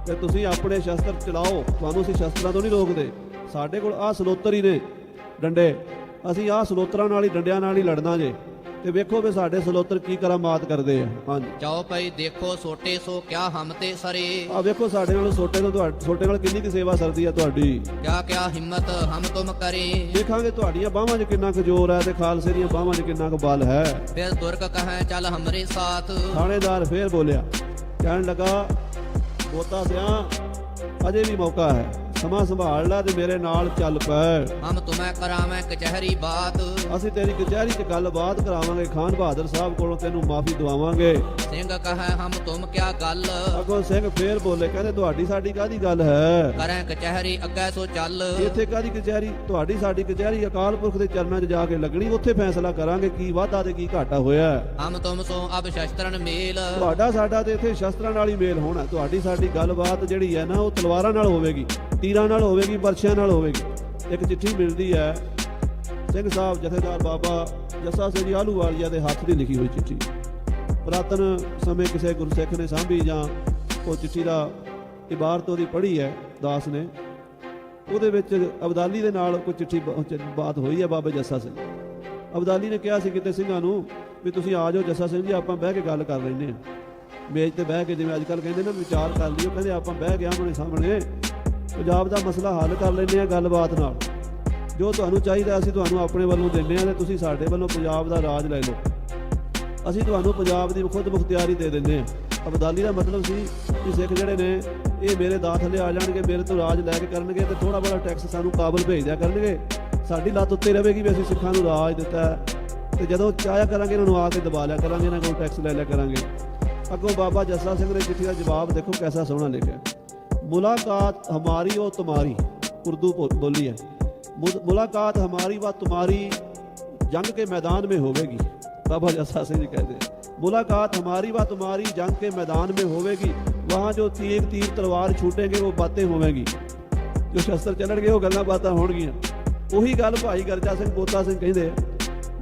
ਤੇ ਤੁਸੀਂ ਆਪਣੇ ਸ਼ਸਤਰ ਚਲਾਓ ਤੁਹਾਨੂੰ ਅਸੀਂ ਸ਼ਸਤਰਾਂ ਤੋਂ ਨਹੀਂ ਰੋਕਦੇ। ਸਾਡੇ ਕੋਲ ਆਹ ਸਲੋਤਰ ਹੀ ਨੇ ਡੰਡੇ। ਅਸੀਂ ਆਹ ਸਲੋਤਰਾਂ ਨਾਲ ਹੀ ਡੰਡਿਆਂ ਨਾਲ ਹੀ ਲੜਨਾ ਜੇ। ਤੇ ਵੇਖੋ ਵੀ ਸਾਡੇ ਸਲੋਤਰ ਕੀ ਕਰਾਮਾਤ ਕਰਦੇ ਆ। ਹਾਂਜੀ। ਚਉ ਪਈ ਦੇਖੋ ਸੋਟੇ ਸੋ ਕਿਆ ਹਮ ਤੇ ਸਰੇ। ਆ ਵੇਖੋ ਸਾਡੇ ਨਾਲ ਛੋਟੇ ਤੋਂ ਤੁਹਾਡੇ ਛੋਟੇ ਨਾਲ ਕਿੰਨੀ ਕੁ ਸੇਵਾ ਸਰਦੀ ਆ ਤੁਹਾਡੀ। ਕਿਆ ਕਿਆ ਹਿੰਮਤ ਹਮ ਤੁਮ ਕਰੇ। ਦੇਖਾਂਗੇ ਤੁਹਾਡੀਆਂ ਬਾਹਾਂ 'ਚ ਕਿੰਨਾ ਕੁ ਜ਼ੋਰ ਹੈ ਤੇ ਖਾਲਸੇ ਦੀਆਂ ਬਾਹਾਂ 'ਚ ਕਿੰਨਾ ਕੁ ਬਲ ਹੈ। ਫਿਰ ਤੁਰਕ ਕਹੈ ਚੱਲ ਹਮਰੇ ਸਾਥ। ਥਾਣੇਦਾਰ ਫੇਰ ਬੋਲਿਆ ਕਹਿਣ ਲੱਗਾ ਬੋਤਾ ਸਿਆ ਅਜੇ ਵੀ ਮੌਕਾ ਹੈ। ਸਮਾਂ ਸੰਭਾਲ ਲੈ ਤੇ ਮੇਰੇ ਨਾਲ ਚੱਲ ਪੈ। ਹਮ ਤੁਮੈ ਕਰਾਵੇਂ ਕਚਹਿਰੀ ਬਾਤ। ਅਸੀਂ ਤੇਰੀ ਕਚਹਿਰੀ 'ਚ ਗੱਲਬਾਤ ਕਰਾਵਾਂਗੇ ਖਾਨ ਬਹਾਦਰ ਸਾਹਿਬ ਕੋਲੋਂ ਤੈਨੂੰ ਮਾਫੀ ਦਵਾਵਾਂਗੇ। ਸਿੰਘ ਕਹੈ ਹਮ ਤੁਮ ਕਿਆ ਗੱਲ? ਅੱਗੋਂ ਸਿੰਘ ਫੇਰ ਬੋਲੇ ਕਹਿੰਦੇ ਤੁਹਾਡੀ ਸਾਡੀ ਕਾਦੀ ਗੱਲ ਹੈ? ਕਰੈ ਕਚਹਿਰੀ ਅੱਗੇ ਸੋ ਚੱਲ। ਇੱਥੇ ਕਾਦੀ ਕਚਹਿਰੀ? ਤੁਹਾਡੀ ਸਾਡੀ ਕਚਹਿਰੀ ਅਕਾਲ ਪੁਰਖ ਦੇ ਚਰਨਾਂ 'ਚ ਜਾ ਕੇ ਲੱਗਣੀ ਉੱਥੇ ਫੈਸਲਾ ਕਰਾਂਗੇ ਕੀ ਵਾਧਾ ਤੇ ਕੀ ਘਾਟਾ ਹੋਇਆ। ਹਮ ਤੁਮ ਸੋ ਅਬ ਸ਼ਸਤਰਨ ਮੇਲ। ਤੁਹਾਡਾ ਸਾਡਾ ਤੇ ਇੱਥੇ ਸ਼ਸਤਰਾਂ ਨਾਲ ਹੀ ਮੇਲ ਹੋਣਾ ਤੁਹਾਡੀ ਸਾਡੀ ਗੱਲਬਾਤ ਜਿਹੜੀ ਹੈ ਨਾ ਉਹ ਤਲਵਾਰਾਂ ਨਾਲ ਹੋਵੇਗੀ। ਤੀਰਾਂ ਨਾਲ ਹੋਵੇਗੀ ਬਰਛਿਆਂ ਨਾਲ ਹੋਵੇਗੀ। ਇੱਕ ਚਿੱਠੀ ਮਿਲਦੀ ਹੈ, ਸਿੰਘ ਸਾਹਿਬ ਜਥੇਦਾਰ ਬਾਬਾ ਜੱਸਾ ਸਿੰਘ ਆਲੂਵਾਲੀਆ ਦੇ ਹੱਥ ਦੀ ਲਿਖੀ ਹੋਈ ਚਿੱਠੀ। ਪੁਰਾਤਨ ਸਮੇਂ ਕਿਸੇ ਗੁਰਸਿੱਖ ਨੇ ਸਾਂਭੀ ਜਾਂ ਉਹ ਚਿੱਠੀ ਦਾ ਇਬਾਰਤ ਉਹਦੀ ਪੜ੍ਹੀ ਹੈ, ਦਾਸ ਨੇ। ਉਹਦੇ ਵਿੱਚ ਅਬਦਾਲੀ ਦੇ ਨਾਲ ਕੋਈ ਚਿੱਠੀ ਬਾਤ ਹੋਈ ਹੈ ਬਾਬਾ ਜੱਸਾ ਸਿੰਘ ਅਬਦਾਲੀ ਨੇ ਕਿਹਾ ਸੀ ਕਿਤੇ ਸਿੰਘਾਂ ਨੂੰ ਵੀ ਤੁਸੀਂ ਆ ਜਾਓ, ਜੱਸਾ ਸਿੰਘ ਜੀ, ਆਪਾਂ ਬਹਿ ਕੇ ਗੱਲ ਕਰ ਲੈਂਦੇ ਹਾਂ। ਮੇਜ਼ ਤੇ ਬਹਿ ਕੇ ਜਿਵੇਂ ਅੱਜ ਕੱਲ ਕਹਿੰਦੇ ਨਾ, ਵਿਚਾਰ ਕਰ ਲਿਓ, ਕਹਿੰਦੇ ਆਪਾਂ ਬਹਿ ਕੇ ਆਮਣੇ ਸਾਹਮਣੇ ਪੰਜਾਬ ਦਾ ਮਸਲਾ ਹੱਲ ਕਰ ਲੈਂਦੇ ਆ ਗੱਲਬਾਤ ਨਾਲ। ਜੋ ਤੁਹਾਨੂੰ ਚਾਹੀਦਾ ਅਸੀਂ ਤੁਹਾਨੂੰ ਆਪਣੇ ਵੱਲੋਂ ਦਿੰਦੇ ਆ ਤੇ ਤੁਸੀਂ ਸਾਡੇ ਵੱਲੋਂ ਪੰਜਾਬ ਦਾ ਰਾਜ ਲੈ ਲਓ। ਅਸੀਂ ਤੁਹਾਨੂੰ ਪੰਜਾਬ ਦੀ ਖੁਦ ਮੁਖਤਿਆਰੀ ਦੇ ਦਿੰਦੇ ਆ ਅਬਦਾਲੀ ਦਾ ਮਤਲਬ ਸੀ ਕਿ ਸਿੱਖ ਜਿਹੜੇ ਨੇ, ਇਹ ਮੇਰੇ ਦਾ ਥੱਲੇ ਆ ਜਾਣਗੇ, ਮੇਰੇ ਤੋਂ ਰਾਜ ਲੈ ਕੇ ਕਰਨਗੇ ਤੇ ਥੋੜਾ ਬੜਾ ਟੈਕਸ ਸਾਨੂੰ ਕਾਬਲ ਭੇਜ ਦਿਆ ਕਰਨਗੇ। ਸਾਡੀ ਲੱਤ ਉੱਤੇ ਰਹੇਗੀ ਵੀ ਅਸੀਂ ਸਿੱਖਾਂ ਨੂੰ ਰਾਜ ਦਿੱਤਾ ਹੈ। ਤੇ ਜਦੋਂ ਚਾਹਿਆ ਕਰਾਂਗੇ, ਇਹਨਾਂ ਨੂੰ ਆ ਕੇ ਦਬਾ ਲਿਆ ਕਰਾਂਗੇ, ਇਹਨਾਂ ਕੋਲ ਟੈਕਸ ਲੈ ਲਿਆ ਕਰਾਂਗੇ। ਅੱਗੋਂ ਬਾਬਾ ਜੱਸਾ ਸਿੰਘ ਨੇ ਚਿੱਠੀ ਦਾ ਜਵਾਬ ਦੇਖੋ ਕੈਸਾ ਸੋਹਣਾ ਲਿਖਿਆ। ਮੁਲਾਕਾਤ ਹਮਾਰੀ ਉਹ ਤੁਮਾਰੀ ਉਰਦੂ ਬੋ- ਬੋਲੀ ਹੈ ਮੁ- ਮੁਲਾਕਾਤ ਹਮਾਰੀ व तुम्हारी जंग के मैदान में होवेगी बाबा जसा सिंह जी कहते हैं मुलाकात हमारी व तुम्हारी जंग के मैदान में होवेगी वहाँ जो तीर तीर तलवार छूटेंगे वो बातें होवेगी ਜੋ ਸ਼ਸਤਰ ਚੱਲਣਗੇ ਉਹ ਗੱਲਾਂ ਬਾਤਾਂ ਹੋਣਗੀਆਂ ਉਹੀ ਗੱਲ ਭਾਈ ਗਰਜਾ ਸਿੰਘ ਬੋਤਾ ਸਿੰਘ ਕਹਿੰਦੇ ਆ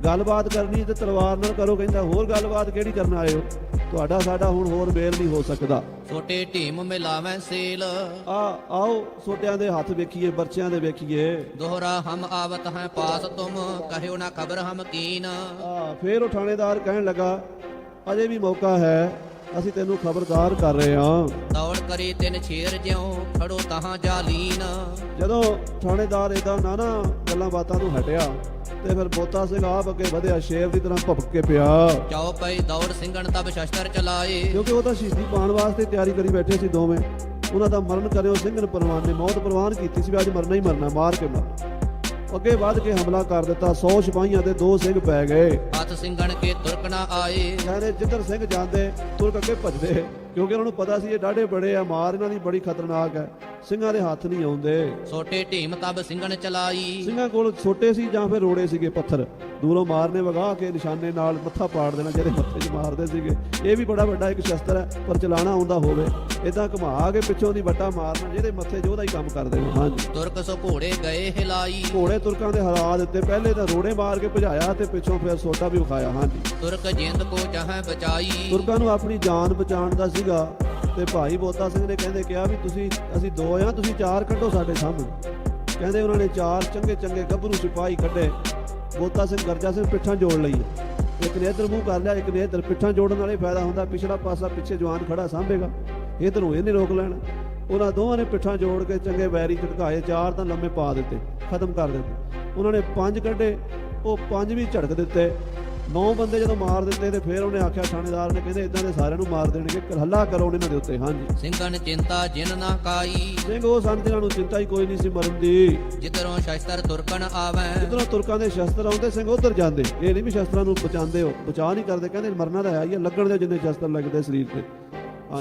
ਗੱਲਬਾਤ ਕਰਨੀ ਤੇ ਤਲਵਾਰ ਨਾਲ ਕਰੋ ਕਹਿੰਦਾ ਹੋਰ ਗੱਲਬਾਤ ਕਿਹੜੀ ਕਰਨ ਆਏ ਹੋ ਤੁਹਾਡਾ ਸਾਡਾ ਹੁਣ ਹੋਰ ਮੇਲ ਨਹੀਂ ਹੋ ਸਕਦਾ। ਛੋਟੇ ਢੀਮ ਮਿਲਾਵੇਂ ਸੇਲ। ਆ ਆਓ ਸੋਟਿਆਂ ਦੇ ਹੱਥ ਵੇਖੀਏ ਬਰਚਿਆਂ ਦੇ ਵੇਖੀਏ। ਦੋਹਰਾ ਹਮ ਆਵਤ ਹੈ ਪਾਸ ਤੁਮ ਕਹਿਓ ਨਾ ਖਬਰ ਹਮ ਕੀਨ। ਆ ਫੇਰ ਉਹ ਥਾਣੇਦਾਰ ਕਹਿਣ ਲੱਗਾ ਅਜੇ ਵੀ ਮੌਕਾ ਹੈ ਅਸੀਂ ਤੈਨੂੰ ਖਬਰਦਾਰ ਕਰ ਰਹੇ ਹਾਂ। ਦੌੜ ਕਰੀ ਤਿੰਨ ਛੇਰ ਜਿਉ ਖੜੋ ਤਹਾਂ ਜਾਲੀਨ। ਜਦੋਂ ਥਾਣੇਦਾਰ ਇਦਾਂ ਨਾ ਨਾ ਗੱਲਾਂ ਬਾਤਾਂ ਤੋਂ ਹਟਿਆ ਤੇ ਫਿਰ ਬੋਤਾ ਸਿੰਘ ਆਪ ਅੱਗੇ ਵਧਿਆ ਸ਼ੇਰ ਦੀ ਤਰ੍ਹਾਂ ਭਪਕ ਕੇ ਪਿਆ। ਚਉ ਪਈ ਦੌੜ ਸਿੰਘਣ ਤਬ ਸ਼ਸਤਰ ਚਲਾਏ ਕਿਉਂਕਿ ਉਹ ਤਾਂ ਸ਼ਹੀਦੀ ਪਾਉਣ ਵਾਸਤੇ ਤਿਆਰੀ ਕਰੀ ਬੈਠੇ ਸੀ ਦੋਵੇਂ। ਉਹਨਾਂ ਦਾ ਮਰਨ ਕਰਿਓ ਸਿੰਘ ਨੇ ਪ੍ਰਵਾਨ ਨੇ ਮੌਤ ਪ੍ਰਵਾਨ ਕੀਤੀ ਸੀ ਵੀ ਅੱਜ ਮਰਨਾ ਹੀ ਮਰਨਾ ਮਾਰ ਕੇ ਮਰ। ਅੱਗੇ ਵੱਧ ਕੇ ਹਮਲਾ ਕਰ ਦਿੱਤਾ 100 ਸਿਪਾਹੀਆਂ ਤੇ ਦੋ ਸਿੰਘ ਪੈ ਗਏ। ਹੱਥ ਸਿੰਘਣ ਕੇ ਤੁਰਕ ਨਾ ਆਏ ਕਹਿੰਦੇ ਜਿੱਧਰ ਸਿੰਘ ਜਾਂਦੇ ਤੁਰਕ ਅੱਗੇ ਭੱਜਦੇ। ਕਿਉਂਕਿ ਉਹਨਾਂ ਨੂੰ ਪਤਾ ਸੀ ਇਹ ਡਾਢੇ ਬੜੇ ਆ ਮਾਰ ਇਹਨਾਂ ਦੀ ਬੜੀ ਖਤਰਨਾਕ ਹੈ। ਸਿੰਘਾਂ ਦੇ ਹੱਥ ਨਹੀਂ ਆਉਂਦੇ। ਛੋਟੇ ਢੀਮ ਤਬ ਸਿੰਘਣ ਚਲਾਈ। ਸਿੰਘਾਂ ਕੋਲ ਛੋਟੇ ਸੀ ਜਾਂ ਫਿਰ ਰੋੜੇ ਸੀਗੇ ਪੱਥਰ। ਦੂਰੋਂ ਮਾਰਨੇ ਵਗਾ ਕੇ ਨਿਸ਼ਾਨੇ ਨਾਲ ਮੱਥਾ ਪਾੜ ਦੇਣਾ ਜਿਹੜੇ ਮੱਥੇ 'ਚ ਮਾਰਦੇ ਸੀਗੇ। ਇਹ ਵੀ ਬੜਾ ਵੱਡਾ ਇੱਕ ਸ਼ਸਤਰ ਹੈ ਪਰ ਚਲਾਣਾ ਆਉਂਦਾ ਹੋਵੇ। ਇਦਾਂ ਘੁਮਾ ਕੇ ਪਿੱਛੋਂ ਦੀ ਵੱਟਾ ਮਾਰਨਾ ਜਿਹਦੇ ਮੱਥੇ 'ਚ ਉਹਦਾ ਹੀ ਕੰਮ ਕਰਦੇ ਨੇ। ਹਾਂਜੀ। ਤੁਰਕ ਸੋ ਘੋੜੇ ਗਏ ਹਿਲਾਈ। ਘੋੜੇ ਤੁਰਕਾਂ ਦੇ ਹਰਾ ਦਿੱਤੇ। ਪਹਿਲੇ ਤਾਂ ਰੋੜੇ ਮਾਰ ਕੇ ਭਜਾਇਆ ਤੇ ਪਿੱਛੋਂ ਫਿਰ ਸੋਟਾ ਵੀ ਵਿਖਾਇਆ। ਹਾਂਜੀ। ਤੁਰਕ ਜਿੰਦ ਕੋ ਚਾਹੇ ਬਚਾਈ। ਤੁਰਕਾਂ ਨੂੰ ਆਪਣੀ ਜਾਨ ਬਚਾਉਣ ਦਾ ਸੀਗਾ ਤੇ ਭਾਈ ਬੋਤਾ ਸਿੰਘ ਨੇ ਕਹਿੰਦੇ ਕਿਹਾ ਵੀ ਤੁਸੀਂ, ਅਸੀਂ ਦੋ ਆ, ਤੁਸੀਂ ਚਾਰ ਕੱਢੋ ਸਾਡੇ ਸਾਹਮਣੇ। ਕਹਿੰਦੇ ਉਹਨਾਂ ਨੇ ਚਾਰ ਚੰਗੇ ਚੰਗੇ ਗੱਭਰੂ ਸਿਪਾਹੀ ਕੱਢੇ। ਬੋਤਾ ਸਿੰਘ ਗਰਜਾ ਸਿੰਘ ਪਿੱਠਾਂ ਜੋੜ ਲਈ। ਇੱਕ ਨੇ ਇੱਧਰ ਮੂੰਹ ਕਰ ਲਿਆ, ਇੱਕ ਨੇ ਇੱਧਰ ਪਿੱਠਾਂ ਜੋੜਨ ਨਾਲੇ ਫਾਇਦਾ ਹੁੰਦਾ, ਪਿਛਲਾ ਪਾਸਾ ਪਿੱਛੇ ਜਵਾਨ ਖੜਾ ਸਾਂਭੇਗਾ। ਇੱਧਰੋਂ ਇਹਨੇ ਰੋਕ ਲੈਣਾ। ਉਹਨਾਂ ਦੋਵਾਂ ਨੇ ਪਿੱਠਾਂ ਜੋੜ ਕੇ ਚੰਗੇ ਵੈਰੀ ਝਟਕਾਏ, ਚਾਰ ਤਾਂ ਲੰਮੇ ਪਾ ਦਿੱਤੇ, ਖਤਮ ਕਰ ਦਿੱਤੇ। ਉਹਨਾਂ ਨੇ ਪੰਜ ਕੱਢੇ, ਉਹ ਪੰਜ ਵੀ ਝੜਕ ਦਿੱਤੇ। ਨੌ ਬੰਦੇ ਜਦੋਂ ਮਾਰ ਦਿੱਤੇ ਤੇ ਫਿਰ ਉਹਨੇ ਆਖਿਆ ਥਾਣੇਦਾਰ ਨੇ ਕਹਿੰਦੇ ਇਦਾਂ ਦੇ ਸਾਰਿਆਂ ਨੂੰ ਮਾਰ ਦੇਣਗੇ ਹੱਲਾ ਕਰੋ ਇਹਨਾਂ ਦੇ ਉੱਤੇ। ਹਾਂਜੀ। ਸਿੰਘਣ ਚਿੰਤਾ ਜਿਨ ਨਾ ਕਾਈ। ਸਿੰਘ ਉਹ ਸਨ ਜਿਹਨਾਂ ਨੂੰ ਚਿੰਤਾ ਹੀ ਕੋਈ ਨਹੀਂ ਸੀ ਮਰਨ ਦੀ। ਜਿਤਰੋਂ ਸ਼ਸਤਰ ਤੁਰਕਣ ਆਵੈ। ਜਿੱਧਰੋਂ ਤੁਰਕਾਂ ਦੇ ਸ਼ਸਤਰ ਆਉਂਦੇ ਸਿੰਘ ਉਧਰ ਜਾਂਦੇ। ਇਹ ਨਹੀਂ ਵੀ ਸ਼ਸਤਰਾਂ ਨੂੰ ਬਚਾਉਂਦੇ ਹੋ ਬਚਾ ਨਹੀਂ ਕਰਦੇ ਕਹਿੰਦੇ ਮਰਨਾ ਤਾਂ ਹੈ ਹੀ ਲੱਗਣ ਦੇ ਜਿੰਨੇ ਸ਼ਸਤਰ ਲੱਗਦੇ ਸਰੀਰ ਤੇ।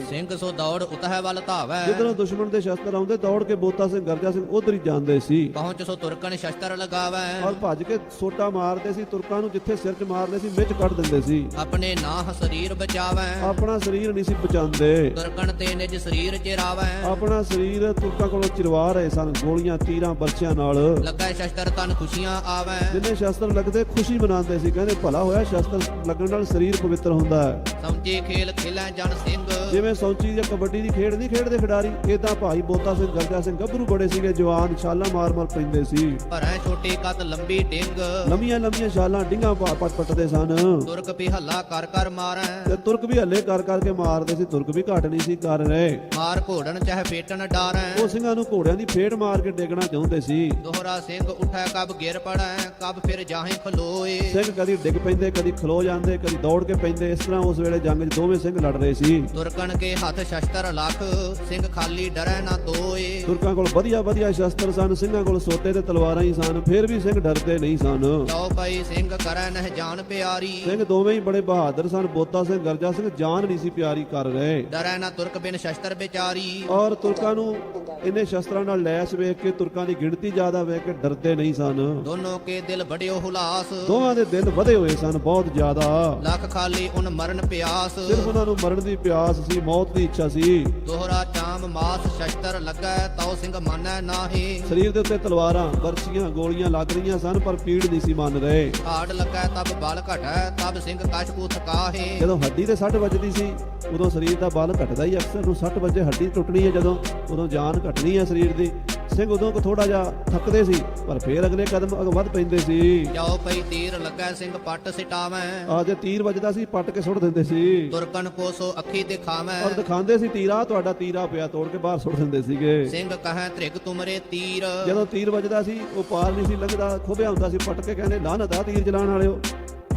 ਸਿੰਘ ਸੋ ਦੌੜ ਉਤਹਿ ਵੱਲ ਧਾਵੈ। ਜਿੱਧਰੋਂ ਦੁਸ਼ਮਣ ਦੇ ਸ਼ਸਤਰ ਆਉਂਦੇ ਦੌੜ ਕੇ ਬੋਤਾ ਸਿੰਘ ਗਰਜਾ ਸਿੰਘ ਉਧਰ ਹੀ ਜਾਂਦੇ ਸੀ। ਪਹੁੰਚ ਸੋ ਤੁਰਕਣ ਸ਼ਸਤਰ ਲਗਾਵੈ। ਔਰ ਭੱਜ ਕੇ ਸੋਟਾ ਮਾਰਦੇ ਸੀ ਤੁਰਕਾਂ ਨੂੰ ਜਿੱਥੇ ਸਿਰ 'ਚ ਮਾਰਦੇ ਸੀ ਵਿੱਚ ਕੱਢ ਦਿੰਦੇ ਸੀ। ਆਪਣੇ ਨਾਹ ਸਰੀਰ ਬਚਾਵੈ। ਆਪਣਾ ਸਰੀਰ ਨਹੀਂ ਸੀ ਬਚਾਉਂਦੇ। ਤੁਰਕਣ ਤੇ ਨਿਜ ਸਰੀਰ ਚਿਰਾਵੈ। ਆਪਣਾ ਸਰੀਰ ਤੁਰਕਾਂ ਕੋਲੋਂ ਚਿਰਵਾ ਰਹੇ ਸਨ ਗੋਲੀਆਂ ਤੀਰਾਂ ਬਰਛਿਆਂ ਨਾਲ। ਲੱਗੈ ਸ਼ਸਤਰ ਤਨ ਖੁਸ਼ੀਆਂ ਆਵੈ। ਜਿੰਨੇ ਸ਼ਸਤਰ ਲੱਗਦੇ ਖੁਸ਼ੀ ਮਨਾਉਂਦੇ ਸੀ। ਕਹਿੰਦੇ ਭਲਾ ਹੋਇਆ ਸ਼ਸਤਰ ਲੱਗਣ ਨਾਲ ਸਰੀਰ ਪਵਿੱਤਰ ਹੁੰਦਾ ਹੈ। ਸਮਝੇ ਖੇਲ ਖੇਲੈ ਜਨ ਸਿੰਘ। ਜੇ ਜਿਵੇਂ ਸੌਂਚੀ ਜਾਂ ਕਬੱਡੀ ਦੀ ਖੇਡ ਨਹੀਂ ਖੇਡਦੇ ਖਿਡਾਰੀ ਇਦਾਂ ਭਾਈ ਬੋਤਾ ਸਿੰਘ ਗਰਜਾ ਸਿੰਘ ਗੱਭਰੂ ਬੜੇ ਸੀਗੇ ਜਵਾਨ ਛਾਲਾਂ ਮਾਰ ਮਾਰ ਪੈਂਦੇ ਸੀ। ਭਰੈ ਛੋਟੀ ਕੱਦ ਲੰਬੀ ਡਿੰਗ। ਲੰਮੀਆਂ ਲੰਮੀਆਂ ਛਾਲਾਂ ਡਿੰਗਾ ਪਾ ਪਟ ਪਟਦੇ ਸਨ। ਤੁਰਕ ਵੀ ਹੱਲਾ ਕਰ ਕਰ ਮਾਰੈ। ਤੇ ਤੁਰਕ ਵੀ ਹੱਲੇ ਕਰ ਕਰਕੇ ਮਾਰਦੇ ਸੀ ਤੁਰਕ ਵੀ ਘਟ ਨਹੀਂ ਸੀ ਕਰ ਰਹੇ। ਮਾਰ ਘੋੜਨ ਚਾਹੇ ਫੇਟਣ ਡਾਰੈ। ਉਹ ਸਿੰਘਾਂ ਨੂੰ ਘੋੜਿਆਂ ਦੀ ਫੇਟ ਮਾਰ ਕੇ ਡੇਗਣਾ ਚਾਹੁੰਦੇ ਸੀ। ਦੋਹਰਾ ਸਿੰਘ ਉਠੈ ਕਬ ਗਿਰ ਪੜੈ ਕਬ ਫਿਰ ਜਾਹੇ ਖਲੋਏ। ਸਿੰਘ ਕਦੀ ਡਿੱਗ ਪੈਂਦੇ ਕਦੀ ਖਲੋ ਜਾਂਦੇ ਕਦੀ ਦੌੜ ਕੇ ਪੈਂਦੇ ਇਸ ਤਰ੍ਹਾਂ ਉਸ ਵੇਲੇ ਜੰਗ 'ਚ ਦੋਵੇਂ ਸਿੰਘ ਲੜ ਰਹੇ ਸੀ। ਤੁਰਕਣ ਕੇ ਹੱਥ ਸ਼ਸਤਰ ਲੱਖ। ਸਿੰਘ ਖਾਲੀ ਡਰੈ ਨਾ ਤੋਏ। ਤੁਰਕਾਂ ਕੋਲ ਵਧੀਆ ਵਧੀਆ ਸ਼ਸਤਰ ਸਨ ਸਿੰਘਾਂ ਕੋਲ ਸੋਟੇ ਤੇ ਤਲਵਾਰਾਂ ਹੀ ਸਨ ਫਿਰ ਵੀ ਸਿੰਘ ਡਰਦੇ ਨਹੀਂ ਸਨ। ਲਓ ਪਈ ਸਿੰਘ ਕਰੈ ਨਹਿ ਜਾਨ ਪਿਆਰੀ। ਸਿੰਘ ਦੋਵੇਂ ਹੀ ਬੜੇ ਬਹਾਦਰ ਸਨ ਬੋਤਾ ਸਿੰਘ ਗਰਜਾ ਸਿੰਘ ਜਾਨ ਨਹੀਂ ਸੀ ਪਿਆਰੀ ਕਰ ਰਹੇ। ਡਰੈ ਨਾ ਤੁਰਕ ਬਿਨ ਸ਼ਸਤਰ ਵਿਚਾਰੀ। ਔਰ ਤੁਰਕਾਂ ਨੂੰ ਇੰਨੇ ਸ਼ਸਤਰਾਂ ਨਾਲ ਲੈਸ ਵੇਖ ਕੇ ਤੁਰਕਾਂ ਦੀ ਗਿਣਤੀ ਜ਼ਿਆਦਾ ਵੇਖ ਕੇ ਡਰਦੇ ਨਹੀਂ ਸਨ। ਦੋਨੋਂ ਕੇ ਦਿਲ ਬੜਿਓ ਹੁਲਾਸ। ਦੋਵਾਂ ਦੇ ਦਿਲ ਵਧੇ ਹੋਏ ਸਨ ਬਹੁਤ ਜ਼ਿਆਦਾ। ਲੱਖ ਖਾਲੀ ਉਨ ਮਰਨ ਪਿਆਸ। ਸਿਰਫ ਉਹਨਾਂ ਨੂੰ ਮਰਨ ਦੀ ਪਿਆਸ ਸੀ। ਮੌਤ ਦੀ ਇੱਛਾ ਸੀ। ਦੋਹਰਾ ਚਾਮ ਮਾਸ ਸ਼ਸਤਰ ਲੱਗੈ ਤਉ ਸਿੰਘ ਮੰਨੈ ਨਾਹੀ। ਸਰੀਰ ਦੇ ਉੱਤੇ ਤਲਵਾਰਾਂ ਬਰਛੀਆਂ ਗੋਲੀਆਂ ਲੱਗ ਰਹੀਆਂ ਸਨ ਪਰ ਪੀੜ ਨਹੀਂ ਸੀ ਮੰਨ ਰਹੇ। ਹਾੜ ਲੱਗੈ ਤਬ ਬਲ ਘਟੈ ਤਬ ਸਿੰਘ ਕਛ ਕੂ ਥਕਾਹੇ ਜਦੋਂ ਹੱਡੀ ਤੇ ਸੱਟ ਵੱਜਦੀ ਸੀ ਉਦੋਂ ਸਰੀਰ ਦਾ ਬਲ ਘਟਦਾ ਹੀ ਅਕਸਰ। ਨੂੰ ਸੱਟ ਵੱਜੇ ਹੱਡੀ ਟੁੱਟਣੀ ਹੈ ਜਦੋਂ ਉਦੋਂ ਜਾਨ ਘਟਣੀ ਹੈ ਸਰੀਰ ਦੀ। ਸਿੰਘ ਉਦੋਂ ਕੋ ਥੋੜਾ ਜਿਹਾ ਥੱਕਦੇ ਸੀ ਪਰ ਫੇਰ ਅਗਲੇ ਕਦਮ ਅਗ ਵੱਧ ਪੈਂਦੇ ਸੀ। ਜਾਓ ਪਈ ਤੀਰ ਲੱਗੈ ਸਿੰਘ ਪੱਟ ਸਿਟਾਵੈ। ਆ ਜੇ ਤੀਰ ਵੱਜਦਾ ਸੀ ਪੱਟ ਕੇ ਸੁੱਟ ਦਿੰਦੇ ਸੀ। ਤੁਰਕਨ ਕੋ ਸੋ ਅੱਖੀ ਦਿਖਾਵੈ। ਔਰ ਦਿਖਾਉਂਦੇ ਸੀ ਤੀਰਾ ਤੁਹਾਡਾ ਤੀਰਾ ਪਿਆ ਤੋੜ ਕੇ ਬਾਹਰ ਸੁੱਟ ਦਿੰਦੇ ਸੀਗੇ। ਸਿੰਘ ਕਹੈ ਤ੍ਰਿਗ ਤੁਮਰੇ ਤੀਰ। ਜਦੋਂ ਤੀਰ ਵੱਜਦਾ ਸੀ ਉਹ ਪਾਰ ਨਹੀਂ ਸੀ ਲੰਘਦਾ ਖੁੱਬਿਆ ਹੁੰਦਾ ਸੀ ਪੱਟ ਕੇ ਕਹਿੰਦੇ ਲਾਹਨਤ ਆ ਤੀਰ ਚਲਾਉਣ ਵਾਲਿਓ।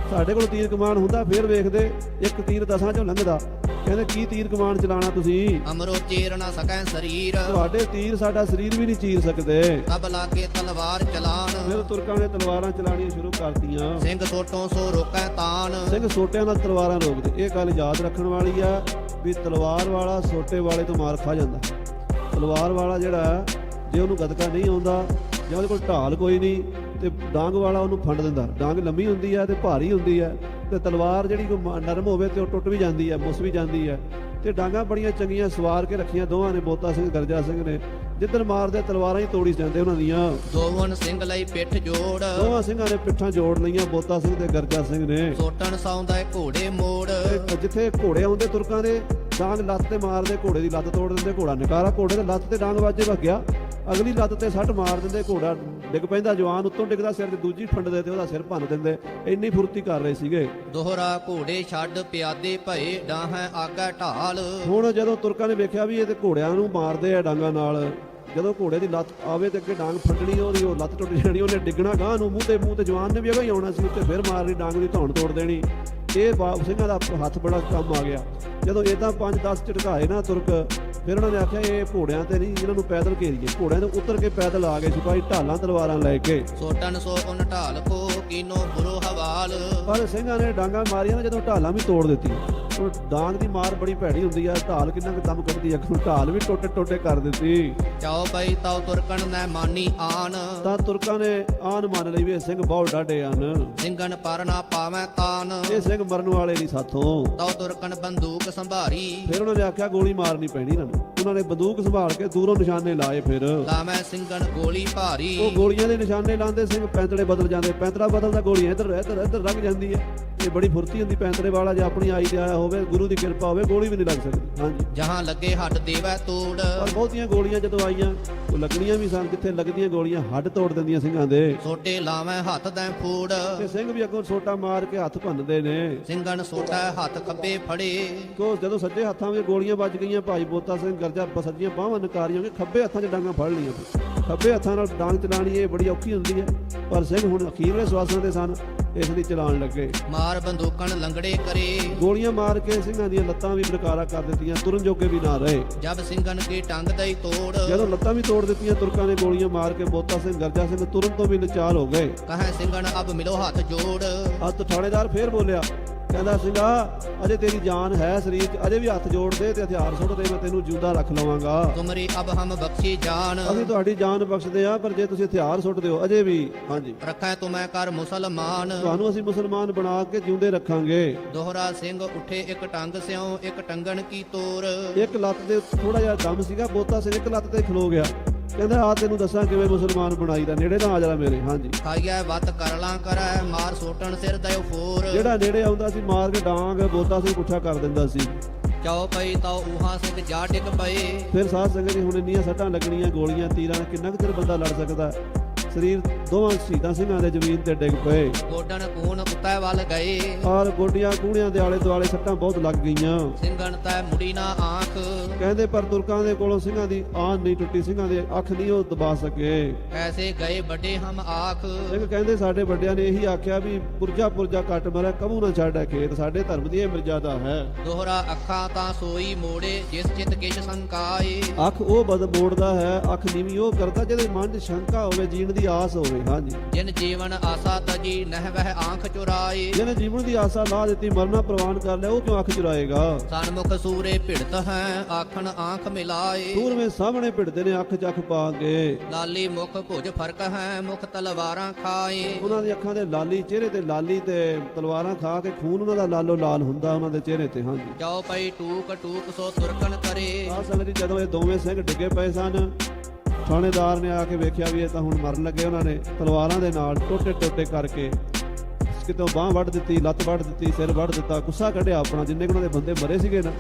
ਸਾਡੇ ਕੋਲ ਤੀਰ ਕਮਾਨ ਹੁੰਦਾ ਫੇਰ ਵੇਖਦੇ ਇੱਕ ਤੀਰ ਦਸਾਂ ਚੋਂ ਲੰਘਦਾ। ਕਹਿੰਦੇ ਕੀ ਤੀਰ ਕਮਾਨ ਚਲਾਣਾ ਤੁਸੀਂ? ਅਮਰੋ ਚੀਰ ਨਾ ਸਕੈ ਸਰੀਰ। ਤੁਹਾਡੇ ਤੀਰ ਸਾਡਾ ਸਰੀਰ ਵੀ ਨਹੀਂ ਚੀਰ ਸਕਦੇ। ਤਬ ਲਾਗੇ ਤਲਵਾਰ ਚਲਾਨ। ਫਿਰ ਤੁਰਕਾਂ ਨੇ ਤਲਵਾਰਾਂ ਚਲਾਣੀਆਂ ਸ਼ੁਰੂ ਕਰਤੀਆਂ। ਸਿੰਘ ਸੋਟੋਂ ਸੋ ਰੋਕੈ ਤਾਨ। ਸਿੰਘ ਸੋਟਿਆਂ ਨਾਲ ਤਲਵਾਰਾਂ ਰੋਕਦੇ। ਇਹ ਗੱਲ ਯਾਦ ਰੱਖਣ ਵਾਲੀ ਆ ਵੀ ਤਲਵਾਰ ਵਾਲਾ ਸੋਟੇ ਵਾਲੇ ਤੋਂ ਮਾਰ ਖਾ ਜਾਂਦਾ। ਤਲਵਾਰ ਵਾਲਾ ਜਿਹੜਾ ਜੇ ਉਹਨੂੰ ਗਦਕਾ ਨਹੀਂ ਆਉਂਦਾ ਜਾਂ ਉਹਦੇ ਕੋਲ ਢਾਲ ਕੋਈ ਨਹੀਂ ਤੇ ਡਾਂਗ ਵਾਲਾ ਉਹਨੂੰ ਫੰਡ ਦਿੰਦਾ। ਡਾਂਗ ਲੰਮੀ ਹੁੰਦੀ ਆ ਤੇ ਭਾਰੀ ਹੁੰਦੀ ਆ ਤੇ ਤਲਵਾਰ ਜਿਹੜੀ ਮ- ਨਰਮ ਹੋਵੇ ਤੇ ਉਹ ਟੁੱਟ ਵੀ ਜਾਂਦੀ ਆ ਮੁੱਸ ਵੀ ਜਾਂਦੀ ਆ ਤੇ ਡਾਂਗਾ ਬੜੀਆਂ ਚੰਗੀਆਂ ਸਵਾਰ ਕੇ ਰੱਖੀਆਂ ਦੋਵਾਂ ਨੇ ਬੋਤਾ ਸਿੰਘ ਗਰਜਾ ਸਿੰਘ ਨੇ। ਜਿੱਦਣ ਮਾਰਦੇ ਤਲਵਾਰਾਂ ਹੀ ਤੋੜੀ ਜਾਂਦੇ ਉਹਨਾਂ ਦੀਆਂ। ਦੋਵਨ ਸਿੰਘ ਲਈ ਪਿੱਠ ਜੋੜ। ਦੋਵਾਂ ਸਿੰਘਾਂ ਨੇ ਪਿੱਠਾਂ ਜੋੜ ਲਈਆਂ ਬੋਤਾ ਸਿੰਘ ਤੇ ਗਰਜਾ ਸਿੰਘ ਨੇ। ਸੋਟਣ ਸੌਂਦਾ ਏ ਘੋੜੇ ਮੋੜ। ਜਿੱਥੇ ਘੋੜੇ ਆਉਂਦੇ ਤੁਰਕਾਂ ਦੇ ਡਾਂਗ ਲੱਤ ਤੇ ਮਾਰਦੇ ਘੋੜੇ ਦੀ ਲੱਤ ਤੋੜ ਦਿੰਦੇ ਘੋੜਾ ਨਿਕਾਰਾ ਘੋੜੇ ਦੇ ਲੱਤ ਤੇ ਡਾਂਗ ਵੱਜੇ ਵਗਿਆ ਅਗਲੀ ਲੱਤ ਤੇ ਸੱਟ ਮਾਰ ਦਿੰਦੇ ਘੋੜਾ ਡਿੱਗ ਪੈਂਦਾ ਜਵਾਨ ਉੱਤੋਂ ਡਿੱਗਦਾ ਸਿਰ ਤੇ ਦੂਜੀ ਫੰਡਦੇ ਤੇ ਉਹਦਾ ਸਿਰ ਭੰਨ ਦਿੰਦੇ। ਇੰਨੀ ਫੁਰਤੀ ਕਰ ਰਹੇ ਸੀਗੇ। ਦੋਹਰਾ ਘੋੜੇ ਛੱਡ ਪਿਆਦੇ ਭਏ ਡਾਹਾਂ ਆਗਾ ਢਾਲ। ਹੁਣ ਜਦੋਂ ਤੁਰਕਾਂ ਨੇ ਵੇਖਿਆ ਵੀ ਇਹ ਤੇ ਘੋੜਿਆਂ ਨੂੰ ਮਾਰਦੇ ਆ ਡਾਂਗਾਂ ਨਾਲ ਜਦੋਂ ਘੋੜੇ ਦੀ ਲੱਤ ਆਵੇ ਤੇ ਅੱਗੇ ਡਾਂਗ ਫੱਟਣੀ ਉਹਦੀ ਉਹ ਲੱਤ ਟੁੱਟ ਜਾਣੀ ਉਹਨੇ ਡਿੱਗਣਾ ਗਾਂ ਨੂੰ ਮੂੰਹ ਤੇ ਮੂੰਹ ਤੇ ਜਵਾਨ ਨੇ ਵੀ ਅਗਾ ਹੀ ਆਉਣਾ ਸੀ ਉੱਤੇ ਫਿਰ ਮਾਰਨੀ ਡਾਂਗ ਦੀ ਧੌਣ ਤੋੜ ਦੇਣੀ। ਇਹ ਬਾਪ ਸਿੰਘਾਂ ਦਾ ਹੱਥ ਬੜਾ ਕੰਮ ਆ ਗਿਆ। ਜਦੋਂ ਇਦਾਂ 5-10 ਝਟਕਾਏ ਨਾ ਤੁਰਕ ਫਿਰ ਉਹਨਾਂ ਨੇ ਆਖਿਆ ਇਹ ਘੋੜਿਆਂ ਤੇ ਨਹੀਂ ਇਹਨਾਂ ਨੂੰ ਪੈਦਲ ਘੇਰੀਏ। ਘੋੜਿਆਂ ਤੋਂ ਉਤਰ ਕੇ ਪੈਦਲ ਆ ਗਏ ਸਿਪਾਹੀ ਢਾਲਾਂ ਤਲਵਾਰਾਂ ਲੈ ਕੇ। ਸੋਟਣ ਸੋ ਉਨ ਢਾਲ ਕੋ ਕੀਨੋ ਬੁਰੋ ਹਵਾਲ। ਪਰ ਸਿੰਘਾਂ ਨੇ ਡਾਂਗਾ ਮਾਰੀਆਂ ਜਦੋਂ ਢਾਲਾਂ ਵੀ ਤੋੜ ਦਿੱਤੀਆਂ। ਹੁਣ ਡਾਂਗ ਦੀ ਮਾਰ ਬੜੀ ਭੈੜੀ ਹੁੰਦੀ ਆ ਢਾਲ ਕਿੰਨਾ ਕੁ ਦਮ ਕੱਢਦੀ ਆ ਹੁਣ ਢਾਲ ਵੀ ਟੋਟੇ ਟੋਟੇ ਕਰ ਦਿੱਤੀ। ਚਾਓ ਪਈ ਤਾਉ ਤੁਰਕਣ ਨੈ ਮਾਨੀ ਆਨ ਤਾਂ ਤੁਰਕਾਂ ਨੇ ਆਨ ਮੰਨ ਲਈ ਵੀ ਇਹ ਸਿੰਘ ਬਹੁਤ ਡਾਢੇ ਹਨ। ਸਿੰਘਨ ਪਰ ਨਾ ਪਾਵੈ ਤਾਨ। ਇਹ ਸਿੰਘ ਮਰਨ ਵਾਲੇ ਨਹੀਂ ਸਾਥੋਂ। ਤਾਉ ਤੁਰਕਣ ਬੰਦੂਕ ਸੰਭਾਰੀ। ਫਿਰ ਉਹਨਾਂ ਨੇ ਆਖਿਆ ਗੋਲੀ ਮਾਰਨੀ ਪੈਣੀ ਇਹਨਾਂ ਨੂੰ। ਉਹਨਾਂ ਨੇ ਬੰਦੂਕ ਸੰਭਾਲ ਕੇ ਦੂਰੋਂ ਨਿਸ਼ਾਨੇ ਲਾਏ ਫਿਰ। ਲਾਮੈ ਸਿੰਘਨ ਗੋਲੀ ਭਾਰੀ। ਉਹ ਗੋਲੀਆਂ ਦੇ ਨਿਸ਼ਾਨੇ ਲਾਉਂਦੇ ਸਿੰਘ ਪੈਂਤੜੇ ਬਦਲ ਜਾਂਦੇ। ਪੈਂਤੜਾ ਬਦਲਦਾ ਗੋਲੀਆਂ ਇੱਧਰ ਇੱਧਰ ਇੱਧਰ ਲੱਗ ਜਾਂਦੀ ਹੈ। ਇਹ ਬੜੀ ਫੁਰਤੀ ਹੁੰਦੀ ਪੈਂਤੜੇ ਵਾਲਾ ਜੇ ਆਪਣੀ ਆਈ ਤੇ ਆਇਆ ਹੋਵੇ ਗੁਰੂ ਦੀ ਕਿਰਪਾ ਹੋਵੇ ਗੋਲੀ ਵੀ ਨਹੀਂ ਲੱਗ ਸਕਦੀ। ਹਾਂਜੀ। ਜਹਾਂ ਲੱਗੇ ਹੱਟ ਦੇਵੈ ਤੋੜ। ਪਰ ਬਹੁਤੀਆਂ ਗੋਲੀਆਂ ਜਦੋਂ ਆਈਆਂ ਉਹ ਲੱਗਣੀਆਂ ਵੀ ਸਨ ਕਿੱਥੇ ਲੱਗਦੀਆਂ ਗੋਲੀਆਂ ਹੱਡ ਤੋੜ ਦਿੰਦੀਆਂ ਸਿੰਘਾਂ ਦੇ। ਸੋਟੇ ਲਾਵੈ ਹੱਥ ਦੈ ਫੂੜ। ਤੇ ਸਿੰਘ ਵੀ ਅੱਗੋਂ ਛੋਟਾ ਮਾਰ ਕੇ ਹੱਥ ਭੰਨਦੇ ਨੇ। ਸਿੰਘਨ ਸੋਟਾ ਹੱਥ ਖੱਬੇ ਫੜੇ। ਕੋ ਜਦੋਂ ਸੱਜੇ ਹੱਥਾਂ ਵਿੱਚ ਗੋਲੀਆਂ ਵੱਜ ਗਈਆਂ ਭਾਈ ਬੋਤਾ ਸਿੰਘ ਗਰਜਾ ਸੱਜੀਆਂ ਬਾਹਾਂ ਨਕਾਰੀਆਂ ਕਿ ਖੱਬੇ ਹੱਥਾਂ 'ਚ ਡਾਂਗਾਂ ਫੜ ਲਈਆਂ। ਖੱਬੇ ਹੱਥਾਂ ਨਾਲ ਡਾਂਗ ਚਲਾਣੀ ਇਹ ਬੜੀ ਔਖੀ ਹੁੰਦੀ ਹੈ ਪਰ ਸਿੰਘ ਹੁਣ ਅਖੀਰਲੇ ਸਵਾਸਾਂ ਦੇ ਸਨ। ਇਸ ਲਈ ਚਲਾਉਣ ਲੱਗੇ। ਮਾਰ ਬੰਦੂਕਣ ਲੰਗੜੇ ਕਰੇ। ਗੋਲੀਆਂ ਮਾਰ ਕੇ ਸਿੰਘਾਂ ਦੀਆਂ ਲੱਤਾਂ ਵੀ ਬਰਕਾਰਾ ਕਰ ਦਿੱਤੀਆਂ ਤੁਰਨ ਜੋਗੇ ਵੀ ਨਾ ਰਹੇ। ਜਬ ਸਿੰਘਨ ਕੀ ਟੰਗ ਦਈ ਤੋੜ। ਜਦੋਂ ਲੱਤਾਂ ਵੀ ਤੋੜ ਦਿੱਤੀਆਂ ਤੁਰਕਾਂ ਨੇ ਗੋਲੀਆਂ ਮਾਰ ਕੇ ਬੋਤਾ ਸਿੰਘ ਗਰਜਾ ਸਿੰਘ ਤੁਰਨ ਤੋਂ ਵੀ ਨਚਾਲ ਹੋ ਗਏ। ਕਹੈ ਸਿੰਘਨ ਅਬ ਮਿਲੋ ਹੱਥ ਜੋੜ। ਹੱਥ ਥਾਣੇਦਾਰ ਫੇਰ ਬੋਲਿਆ ਕਹਿੰਦਾ ਸਿੰਘਾ ਅਜੇ ਤੇਰੀ ਜਾਨ ਹੈ ਸਰੀਰ 'ਚ ਅਜੇ ਵੀ ਹੱਥ ਜੋੜ ਦੇ ਤੇ ਹਥਿਆਰ ਸੁੱਟ ਦੇ ਮੈਂ ਤੈਨੂੰ ਜਿਉਂਦਾ ਰੱਖ ਲਵਾਂਗਾ। ਤੁਮਰੀ ਅਬ ਹਮ ਬਖਸ਼ੀ ਜਾਨ। ਅਸੀਂ ਤੁਹਾਡੀ ਜਾਨ ਬਖਸ਼ਦੇ ਆ ਪਰ ਜੇ ਤੁਸੀਂ ਹਥਿਆਰ ਸੁੱਟ ਦਿਓ ਅਜੇ ਵੀ। ਹਾਂਜੀ। ਰੱਖੈ ਤੁਮੈ ਕਰ ਮੁਸਲਮਾਨ। ਤੁਹਾਨੂੰ ਅਸੀਂ ਮੁਸਲਮਾਨ ਬਣਾ ਕੇ ਜਿਉਂਦੇ ਰੱਖਾਂਗੇ। ਦੋਹਰਾ ਸਿੰਘ ਉੱਠੇ ਇੱਕ ਟੰਗ ਸਿਉ ਇੱਕ ਟੰਗਣ ਕੀ ਤੋਰ। ਇੱਕ ਲੱਤ ਦੇ ਥੋੜਾ ਜਿਹਾ ਦਮ ਸੀਗਾ ਬੋਤਾ ਸਿੰਘ ਇੱਕ ਲੱਤ ਤੇ ਖਲੋ ਗਿਆ। ਕਹਿੰਦਾ ਆ ਤੈਨੂੰ ਦੱਸਾਂ ਕਿਵੇਂ ਮੁਸਲਮਾਨ ਬਣਾਈਦਾ ਨੇੜੇ ਤਾਂ ਆ ਜਰਾ ਮੇਰੇ। ਹਾਂਜੀ। ਖਾਈਐ ਵਤ ਕਰਲਾ ਕਰੈ ਮਾਰ ਸੋਟਣ ਸਿਰ ਦਇਓ ਫੋਰ ਜਿਹੜਾ ਨੇੜੇ ਆਉਂਦਾ ਸੀ ਮਾਰ ਕੇ ਡਾਂਗ ਬੋਤਾ ਸਿੰਘ ਪੁੱਠਾ ਕਰ ਦਿੰਦਾ ਸੀ। ਚਉ ਪਈ ਤਾਂ ਉਹਾਂ ਸਿੰਘ ਜਾ ਡਿੱਗ ਪਏ ਫਿਰ ਸਾਧ ਸੰਗਤ ਜੀ ਹੁਣ ਇੰਨੀਆਂ ਸੱਟਾਂ ਲੱਗਣੀਆਂ ਗੋਲੀਆਂ ਤੀਰਾਂ ਕਿੰਨਾ ਕੁ ਚਿਰ ਬੰਦਾ ਲੜ ਸਕਦਾ? ਸਰੀਰ ਦੋਵਾਂ ਸ਼ਹੀਦਾਂ ਸਿੰਘਾਂ ਦੇ ਜ਼ਮੀਨ ਤੇ ਡਿੱਗ ਪਏ। ਗੋਡਨ ਕੂਨ ਉੱਤੈ ਵੱਲ ਗਏ। ਔਰ ਗੋਡੀਆਂ ਕੂਣਿਆਂ ਦੇ ਆਲੇ ਦੁਆਲੇ ਸੱਟਾਂ ਬਹੁਤ ਲੱਗ ਗਈਆਂ। ਸਿੰਘਣ ਤੈ ਮੁੜੀ ਨਾ ਆਂਖ। ਕਹਿੰਦੇ ਪਰ ਤੁਰਕਾਂ ਦੇ ਕੋਲੋਂ ਸਿੰਘਾਂ ਦੀ ਆਨ ਨਹੀਂ ਟੁੱਟੀ ਸਿੰਘਾਂ ਦੇ ਅੱਖ ਨਹੀਂ ਉਹ ਦਬਾ ਸਕੇ। ਐਸੇ ਗਏ ਵੱਡੇ ਹਮ ਆਖ। ਸਿੰਘ ਕਹਿੰਦੇ ਸਾਡੇ ਵੱਡਿਆਂ ਨੇ ਇਹੀ ਆਖਿਆ ਵੀ ਪੁਰਜਾ ਪੁਰਜਾ ਕੱਟ ਮਰਿਆ ਕਬੂ ਨਾ ਛੱਡ ਖੇਤ ਸਾਡੇ ਧਰਮ ਦੀ ਇਹ ਮਰਜ਼ਾਦਾ ਹੈ। ਦੋਹਰਾ ਅੱਖਾਂ ਤਾਂ ਸੋਈ ਮੋੜੇ ਜਿਸ ਚਿਤ ਕਿਛ ਸੰਕਾਏ। ਅੱਖ ਉਹ ਬਦ ਮੋੜਦਾ ਹੈ ਅੱਖ ਨੀਵੀਂ ਉਹ ਕਰਦਾ ਜਿਹਦੇ ਮਨ 'ਚ ਸ਼ੰਕਾ ਹੋਵੇ ਜੀਣ ਦੀ ਆਸ ਹੋਵੇ ਹਾਂਜੀ। ਜਿਨ ਜੀਵਨ ਆਸਾ ਤਜੀ ਨਹਿ ਵਹਿ ਆਂਖ ਚੁਰਾਏ। ਜਿਹਨੇ ਜੀਵਨ ਦੀ ਆਸਾ ਲਾ ਦਿੱਤੀ ਮਰਨਾ ਪ੍ਰਵਾਨ ਕਰ ਲਿਆ ਉਹ ਕਿਉਂ ਅੱਖ ਚੁਰਾਏਗਾ? ਸਨਮੁਖ ਸੂਰੇ ਭਿੜਤ ਹੈ ਆਖਣ ਆਂਖ ਮਿਲਾਏ। ਸੂਰਮੇ ਸਾਹਮਣੇ ਭਿੜਦੇ ਨੇ ਅੱਖ 'ਚ ਅੱਖ ਪਾ ਕੇ ਲਾਲੀ ਮੁਖ ਭੁਜ ਫ਼ਰਕ ਹੈ ਮੁਖ ਤਲਵਾਰਾਂ ਖਾਏ। ਉਹਨਾਂ ਦੀ ਅੱਖਾਂ ਦੇ ਲਾਲੀ ਚਿਹਰੇ ਤੇ ਲਾਲੀ ਤੇ ਤਲਵਾਰਾਂ ਖਾ ਕੇ ਖੂਨ ਉਹਨਾਂ ਦਾ ਲਾਲੋ ਲਾਲ ਹੁੰਦਾ ਉਹਨਾਂ ਦੇ ਚਿਹਰੇ ਤੇ ਹਾਂਜੀ। ਚਉ ਪਈ ਟੂਕ ਟੂਕ ਸੋ ਤੁਰਕਣ ਕਰੇ। ਆ ਸੰਗਤ ਜਦੋਂ ਇਹ ਦੋਵੇਂ ਸਿੰਘ ਡਿੱਗੇ ਪਏ ਸਨ ਥਾਣੇਦਾਰ ਨੇ ਆ ਕੇ ਵੇਖਿਆ ਵੀ ਇਹ ਤਾਂ ਹੁਣ ਮਰਨ ਲੱਗੇ ਉਹਨਾਂ ਨੇ। ਤਲਵਾਰਾਂ ਦੇ ਨਾਲ ਟੋਟੇ ਟੋਟੇ ਕਰਕੇ ਕਿਤੋਂ ਬਾਹ ਵੱਢ ਦਿੱਤੀ, ਲੱਤ ਵੱਢ ਦਿੱਤੀ, ਸਿਰ ਵੱਢ ਦਿੱਤਾ, ਗੁੱਸਾ ਕੱਢਿਆ ਆਪਣਾ, ਜਿੰਨੇ ਉਹਨਾਂ ਦੇ ਬੰਦੇ ਮਰੇ ਸੀਗੇ ਨਾ,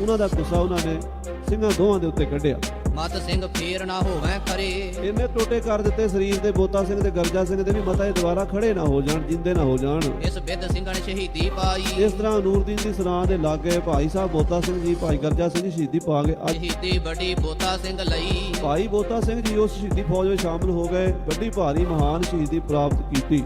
ਉਹਨਾਂ ਦਾ ਗੁੱਸਾ ਉਹਨਾਂ ਨੇ ਸਿੰਘਾਂ ਦੋਹਾਂ ਦੇ ਉੱਤੇ ਕੱਢਿਆ। ਮਤ ਸਿੰਘ ਫੇਰ ਨਾ ਹੋਵੈ ਖਰੇ। ਇੰਨੇ ਟੋਟੇ ਕਰ ਦਿੱਤੇ ਸਰੀਰ ਦੇ ਬੋਤਾ ਸਿੰਘ ਦੇ ਗਰਜਾ ਸਿੰਘ ਦੇ ਵੀ ਮਤਾ ਇਹ ਦੁਬਾਰਾ ਖੜੇ ਨਾ ਹੋ ਜਾਣ ਜਿੰਦੇ ਨਾ ਹੋ ਜਾਣ। ਇਸ ਬਿੱਧ ਸਿੰਘਣ ਸ਼ਹੀਦੀ ਪਾਈ। ਇਸ ਤਰ੍ਹਾਂ ਨੂਰਦੀਨ ਦੀ ਸਰਾਂ ਦੇ ਲਾਗੇ ਭਾਈ ਸਾਹਿਬ ਬੋਤਾ ਸਿੰਘ ਜੀ ਭਾਈ ਗਰਜਾ ਸਿੰਘ ਜੀ ਸ਼ਹੀਦੀ ਪਾ ਗਏ ਅੱਜ ਸ਼ਹੀਦੀ ਵੱਡੀ ਬੋਤਾ ਸਿੰਘ ਲਈ। ਭਾਈ ਬੋਤਾ ਸਿੰਘ ਜੀ ਉਸ ਸ਼ਹੀਦੀ ਫੌਜ ਵਿੱਚ ਸ਼ਾਮਲ ਹੋ ਗਏ। ਵੱਡੀ ਭਾਰੀ ਮਹਾਨ ਸ਼ਹੀਦੀ ਪ੍ਰਾਪਤ ਕੀਤੀ।